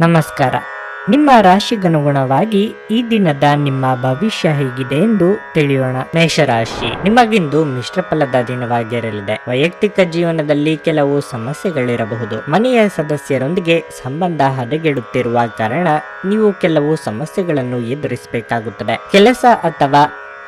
ನಮಸ್ಕಾರ. ನಿಮ್ಮ ರಾಶಿಗನುಗುಣವಾಗಿ ಈ ದಿನದ ನಿಮ್ಮ ಭವಿಷ್ಯ ಹೇಗಿದೆ ಎಂದು ತಿಳಿಯೋಣ. ಮೇಷರಾಶಿ, ನಿಮಗಿಂದು ಮಿಶ್ರ ಫಲದ ದಿನವಾಗಿರಲಿದೆ. ವೈಯಕ್ತಿಕ ಜೀವನದಲ್ಲಿ ಕೆಲವು ಸಮಸ್ಯೆಗಳಿರಬಹುದು. ಮನೆಯ ಸದಸ್ಯರೊಂದಿಗೆ ಸಂಬಂಧ ಹದಗೆಡುತ್ತಿರುವ ಕಾರಣ ನೀವು ಕೆಲವು ಸಮಸ್ಯೆಗಳನ್ನು ಎದುರಿಸಬೇಕಾಗುತ್ತದೆ. ಕೆಲಸ ಅಥವಾ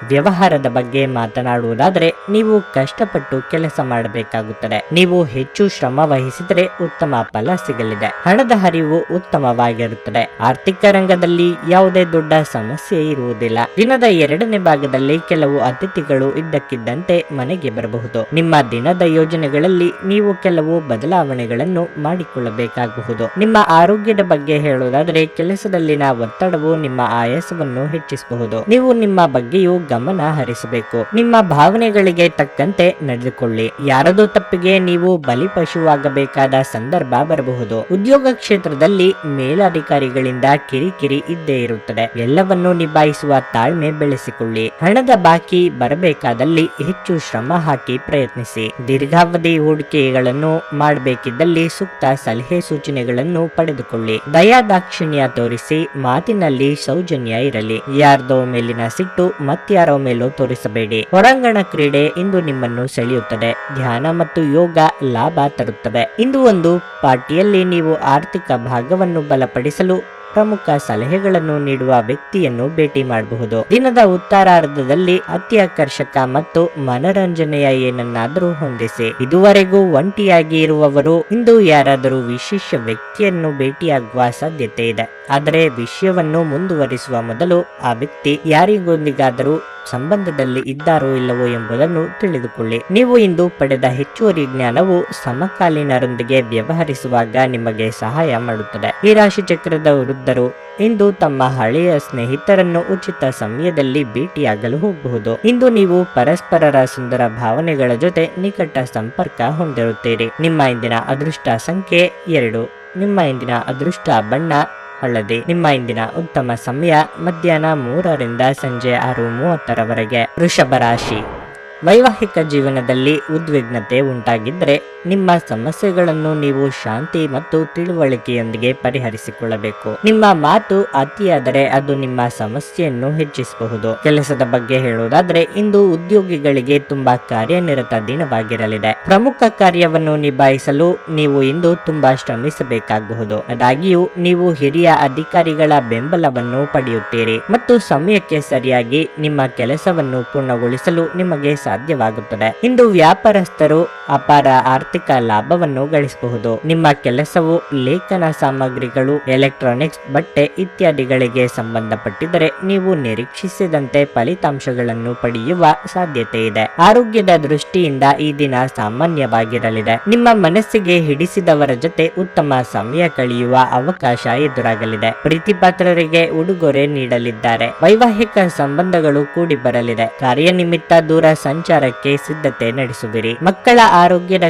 ವ್ಯವಹಾರದ ಬಗ್ಗೆ ಮಾತನಾಡುವುದಾದರೆ, ನೀವು ಕಷ್ಟಪಟ್ಟು ಕೆಲಸ ಮಾಡಬೇಕಾಗುತ್ತದೆ. ನೀವು ಹೆಚ್ಚು ಶ್ರಮ ವಹಿಸಿದರೆ ಉತ್ತಮ ಫಲ ಸಿಗಲಿದೆ. ಹಣದ ಹರಿವು ಉತ್ತಮವಾಗಿರುತ್ತದೆ. ಆರ್ಥಿಕ ರಂಗದಲ್ಲಿ ಯಾವುದೇ ದೊಡ್ಡ ಸಮಸ್ಯೆ ಇರುವುದಿಲ್ಲ. ದಿನದ ಎರಡನೇ ಭಾಗದಲ್ಲಿ ಕೆಲವು ಅತಿಥಿಗಳು ಇದ್ದಕ್ಕಿದ್ದಂತೆ ಮನೆಗೆ ಬರಬಹುದು. ನಿಮ್ಮ ದಿನದ ಯೋಜನೆಗಳಲ್ಲಿ ನೀವು ಕೆಲವು ಬದಲಾವಣೆಗಳನ್ನು ಮಾಡಿಕೊಳ್ಳಬೇಕಾಗಬಹುದು. ನಿಮ್ಮ ಆರೋಗ್ಯದ ಬಗ್ಗೆ ಹೇಳುವುದಾದರೆ, ಕೆಲಸದಲ್ಲಿನ ಒತ್ತಡವು ನಿಮ್ಮ ಆಯಾಸವನ್ನು ಹೆಚ್ಚಿಸಬಹುದು. ನೀವು ನಿಮ್ಮ ಬಗ್ಗೆಯೂ ಗಮನ ಹರಿಸಬೇಕು. ನಿಮ್ಮ ಭಾವನೆಗಳಿಗೆ ತಕ್ಕಂತೆ ನಡೆದುಕೊಳ್ಳಿ. ಯಾರದೋ ತಪ್ಪಿಗೆ ನೀವು ಬಲಿಪಶುವಾಗಬೇಕಾದ ಸಂದರ್ಭ ಬರಬಹುದು. ಉದ್ಯೋಗ ಕ್ಷೇತ್ರದಲ್ಲಿ ಮೇಲಧಿಕಾರಿಗಳಿಂದ ಕಿರಿಕಿರಿ ಇದ್ದೇ ಇರುತ್ತದೆ. ಎಲ್ಲವನ್ನು ನಿಭಾಯಿಸುವ ತಾಳ್ಮೆ ಬೆಳೆಸಿಕೊಳ್ಳಿ. ಹಣದ ಬಾಕಿ ಬರಬೇಕಾದಲ್ಲಿ ಹೆಚ್ಚು ಶ್ರಮ ಹಾಕಿ ಪ್ರಯತ್ನಿಸಿ. ದೀರ್ಘಾವಧಿ ಹೂಡಿಕೆಗಳನ್ನು ಮಾಡಬೇಕಿದ್ದಲ್ಲಿ ಸೂಕ್ತ ಸಲಹೆ ಸೂಚನೆಗಳನ್ನು ಪಡೆದುಕೊಳ್ಳಿ. ದಯಾದಾಕ್ಷಿಣ್ಯ ತೋರಿಸಿ ಮಾತಿನಲ್ಲಿ ಸೌಜನ್ಯ ಇರಲಿ. ಯಾರ್ದೋ ಮೇಲಿನ ಸಿಟ್ಟು ಮತ್ಯಾರೋ ಮೇಲೂ ತೋರಿಸಬೇಡಿ. ಹೊರಾಂಗಣ ಕ್ರೀಡೆ ಇಂದು ನಿಮ್ಮನ್ನು ಸೆಳೆಯುತ್ತದೆ. ಧ್ಯಾನ ಮತ್ತು ಯೋಗ ಲಾಭ ತರುತ್ತವೆ. ಇಂದು ಒಂದು ಪಾರ್ಟಿಯಲ್ಲಿ ನೀವು ಆರ್ಥಿಕ ಭಾಗವನ್ನು ಬಲಪಡಿಸಲು ಪ್ರಮುಖ ಸಲಹೆಗಳನ್ನು ನೀಡುವ ವ್ಯಕ್ತಿಯನ್ನು ಭೇಟಿ ಮಾಡಬಹುದು. ದಿನದ ಉತ್ತರಾರ್ಧದಲ್ಲಿ ಅತಿ ಆಕರ್ಷಕ ಮತ್ತು ಮನರಂಜನೆಯ ಏನನ್ನಾದರೂ ಹೊಂದಿಸಿ. ಇದುವರೆಗೂ ಒಂಟಿಯಾಗಿ ಇರುವವರು, ಇಂದು ಯಾರಾದರೂ ವಿಶೇಷ ವ್ಯಕ್ತಿಯನ್ನು ಭೇಟಿಯಾಗುವ ಸಾಧ್ಯತೆ ಇದೆ. ಆದರೆ ವಿಷಯವನ್ನು ಮುಂದುವರಿಸುವ ಮೊದಲು ಆ ವ್ಯಕ್ತಿ ಯಾರಿಗೊಂದಿಗಾದರೂ ಸಂಬಂಧದಲ್ಲಿ ಇದ್ದಾರೋ ಇಲ್ಲವೋ ಎಂಬುದನ್ನು ತಿಳಿದುಕೊಳ್ಳಿ. ನೀವು ಇಂದು ಪಡೆದ ಹೆಚ್ಚುವರಿ ಜ್ಞಾನವು ಸಮಕಾಲೀನರೊಂದಿಗೆ ವ್ಯವಹರಿಸುವಾಗ ನಿಮಗೆ ಸಹಾಯ ಮಾಡುತ್ತದೆ. ಈ ರಾಶಿ ಚಕ್ರದ ವೃದ್ಧರು ಇಂದು ತಮ್ಮ ಹಳೆಯ ಸ್ನೇಹಿತರನ್ನು ಉಚಿತ ಸಮಯದಲ್ಲಿ ಭೇಟಿಯಾಗಲು ಹೋಗಬಹುದು ಇಂದು ನೀವು ಪರಸ್ಪರರ ಸುಂದರ ಭಾವನೆಗಳ ಜೊತೆ ನಿಕಟ ಸಂಪರ್ಕ ಹೊಂದಿರುತ್ತೀರಿ. ನಿಮ್ಮ ಇಂದಿನ ಅದೃಷ್ಟ ಸಂಖ್ಯೆ ಎರಡು. ನಿಮ್ಮ ಇಂದಿನ ಅದೃಷ್ಟ ಬಣ್ಣ ಹಳದಿ. ನಿಮ್ಮ ಇಂದಿನ ಉತ್ತಮ ಸಮಯ ಮಧ್ಯಾಹ್ನ ಮೂರರಿಂದ ಸಂಜೆ ಆರು ಮೂವತ್ತರವರೆಗೆ. ವೃಷಭ ರಾಶಿ. ವೈವಾಹಿಕ ಜೀವನದಲ್ಲಿ ಉದ್ವಿಗ್ನತೆ ಉಂಟಾಗಿದ್ದರೆ ನಿಮ್ಮ ಸಮಸ್ಯೆಗಳನ್ನು ನೀವು ಶಾಂತಿ ಮತ್ತು ತಿಳುವಳಿಕೆಯೊಂದಿಗೆ ಪರಿಹರಿಸಿಕೊಳ್ಳಬೇಕು. ನಿಮ್ಮ ಮಾತು ಅತಿಯಾದರೆ ಅದು ನಿಮ್ಮ ಸಮಸ್ಯೆಯನ್ನು ಹೆಚ್ಚಿಸಬಹುದು. ಕೆಲಸದ ಬಗ್ಗೆ ಹೇಳುವುದಾದರೆ, ಇಂದು ಉದ್ಯೋಗಿಗಳಿಗೆ ತುಂಬಾ ಕಾರ್ಯನಿರತ ದಿನವಾಗಿರಲಿದೆ. ಪ್ರಮುಖ ಕಾರ್ಯವನ್ನು ನಿಭಾಯಿಸಲು ನೀವು ಇಂದು ತುಂಬಾ ಶ್ರಮಿಸಬೇಕಾಗಬಹುದು. ಆದಾಗ್ಯೂ, ನೀವು ಹಿರಿಯ ಅಧಿಕಾರಿಗಳ ಬೆಂಬಲವನ್ನು ಪಡೆಯುತ್ತೀರಿ ಮತ್ತು ಸಮಯಕ್ಕೆ ಸರಿಯಾಗಿ ನಿಮ್ಮ ಕೆಲಸವನ್ನು ಪೂರ್ಣಗೊಳಿಸಲು ನಿಮಗೆ ಸಾಧ್ಯವಾಗುತ್ತದೆ. ಇಂದು ವ್ಯಾಪಾರಸ್ಥರು ಅಪಾರ ಆರ್ಥಿಕ ಲಾಭವನ್ನು ಗಳಿಸಬಹುದು ನಿಮ್ಮ ಕೆಲಸವು ಲೇಖನ ಸಾಮಗ್ರಿಗಳು, ಎಲೆಕ್ಟ್ರಾನಿಕ್ಸ್, ಬಟ್ಟೆ ಇತ್ಯಾದಿಗಳಿಗೆ ಸಂಬಂಧಪಟ್ಟಿದ್ದರೆ ನೀವು ನಿರೀಕ್ಷಿಸಿದಂತೆ ಫಲಿತಾಂಶಗಳನ್ನು ಪಡೆಯುವ ಸಾಧ್ಯತೆ ಇದೆ. ಆರೋಗ್ಯದ ದೃಷ್ಟಿಯಿಂದ ಈ ದಿನ ಸಾಮಾನ್ಯವಾಗಿರಲಿದೆ. ನಿಮ್ಮ ಮನಸ್ಸಿಗೆ ಹಿಡಿಸಿದವರ ಜೊತೆ ಉತ್ತಮ ಸಮಯ ಕಳೆಯುವ ಅವಕಾಶ ಎದುರಾಗಲಿದೆ. ಪ್ರೀತಿಪಾತ್ರರಿಗೆ ಉಡುಗೊರೆ ನೀಡಲಿದ್ದಾರೆ. ವೈವಾಹಿಕ ಸಂಬಂಧಗಳು ಕೂಡಿ ಬರಲಿದೆ ಕಾರ್ಯನಿಮಿತ್ತ ದೂರ ಸಂಚಾರಕ್ಕೆ ಸಿದ್ಧತೆ ನಡೆಸುವಿರಿ. ಮಕ್ಕಳ ಆರೋಗ್ಯದ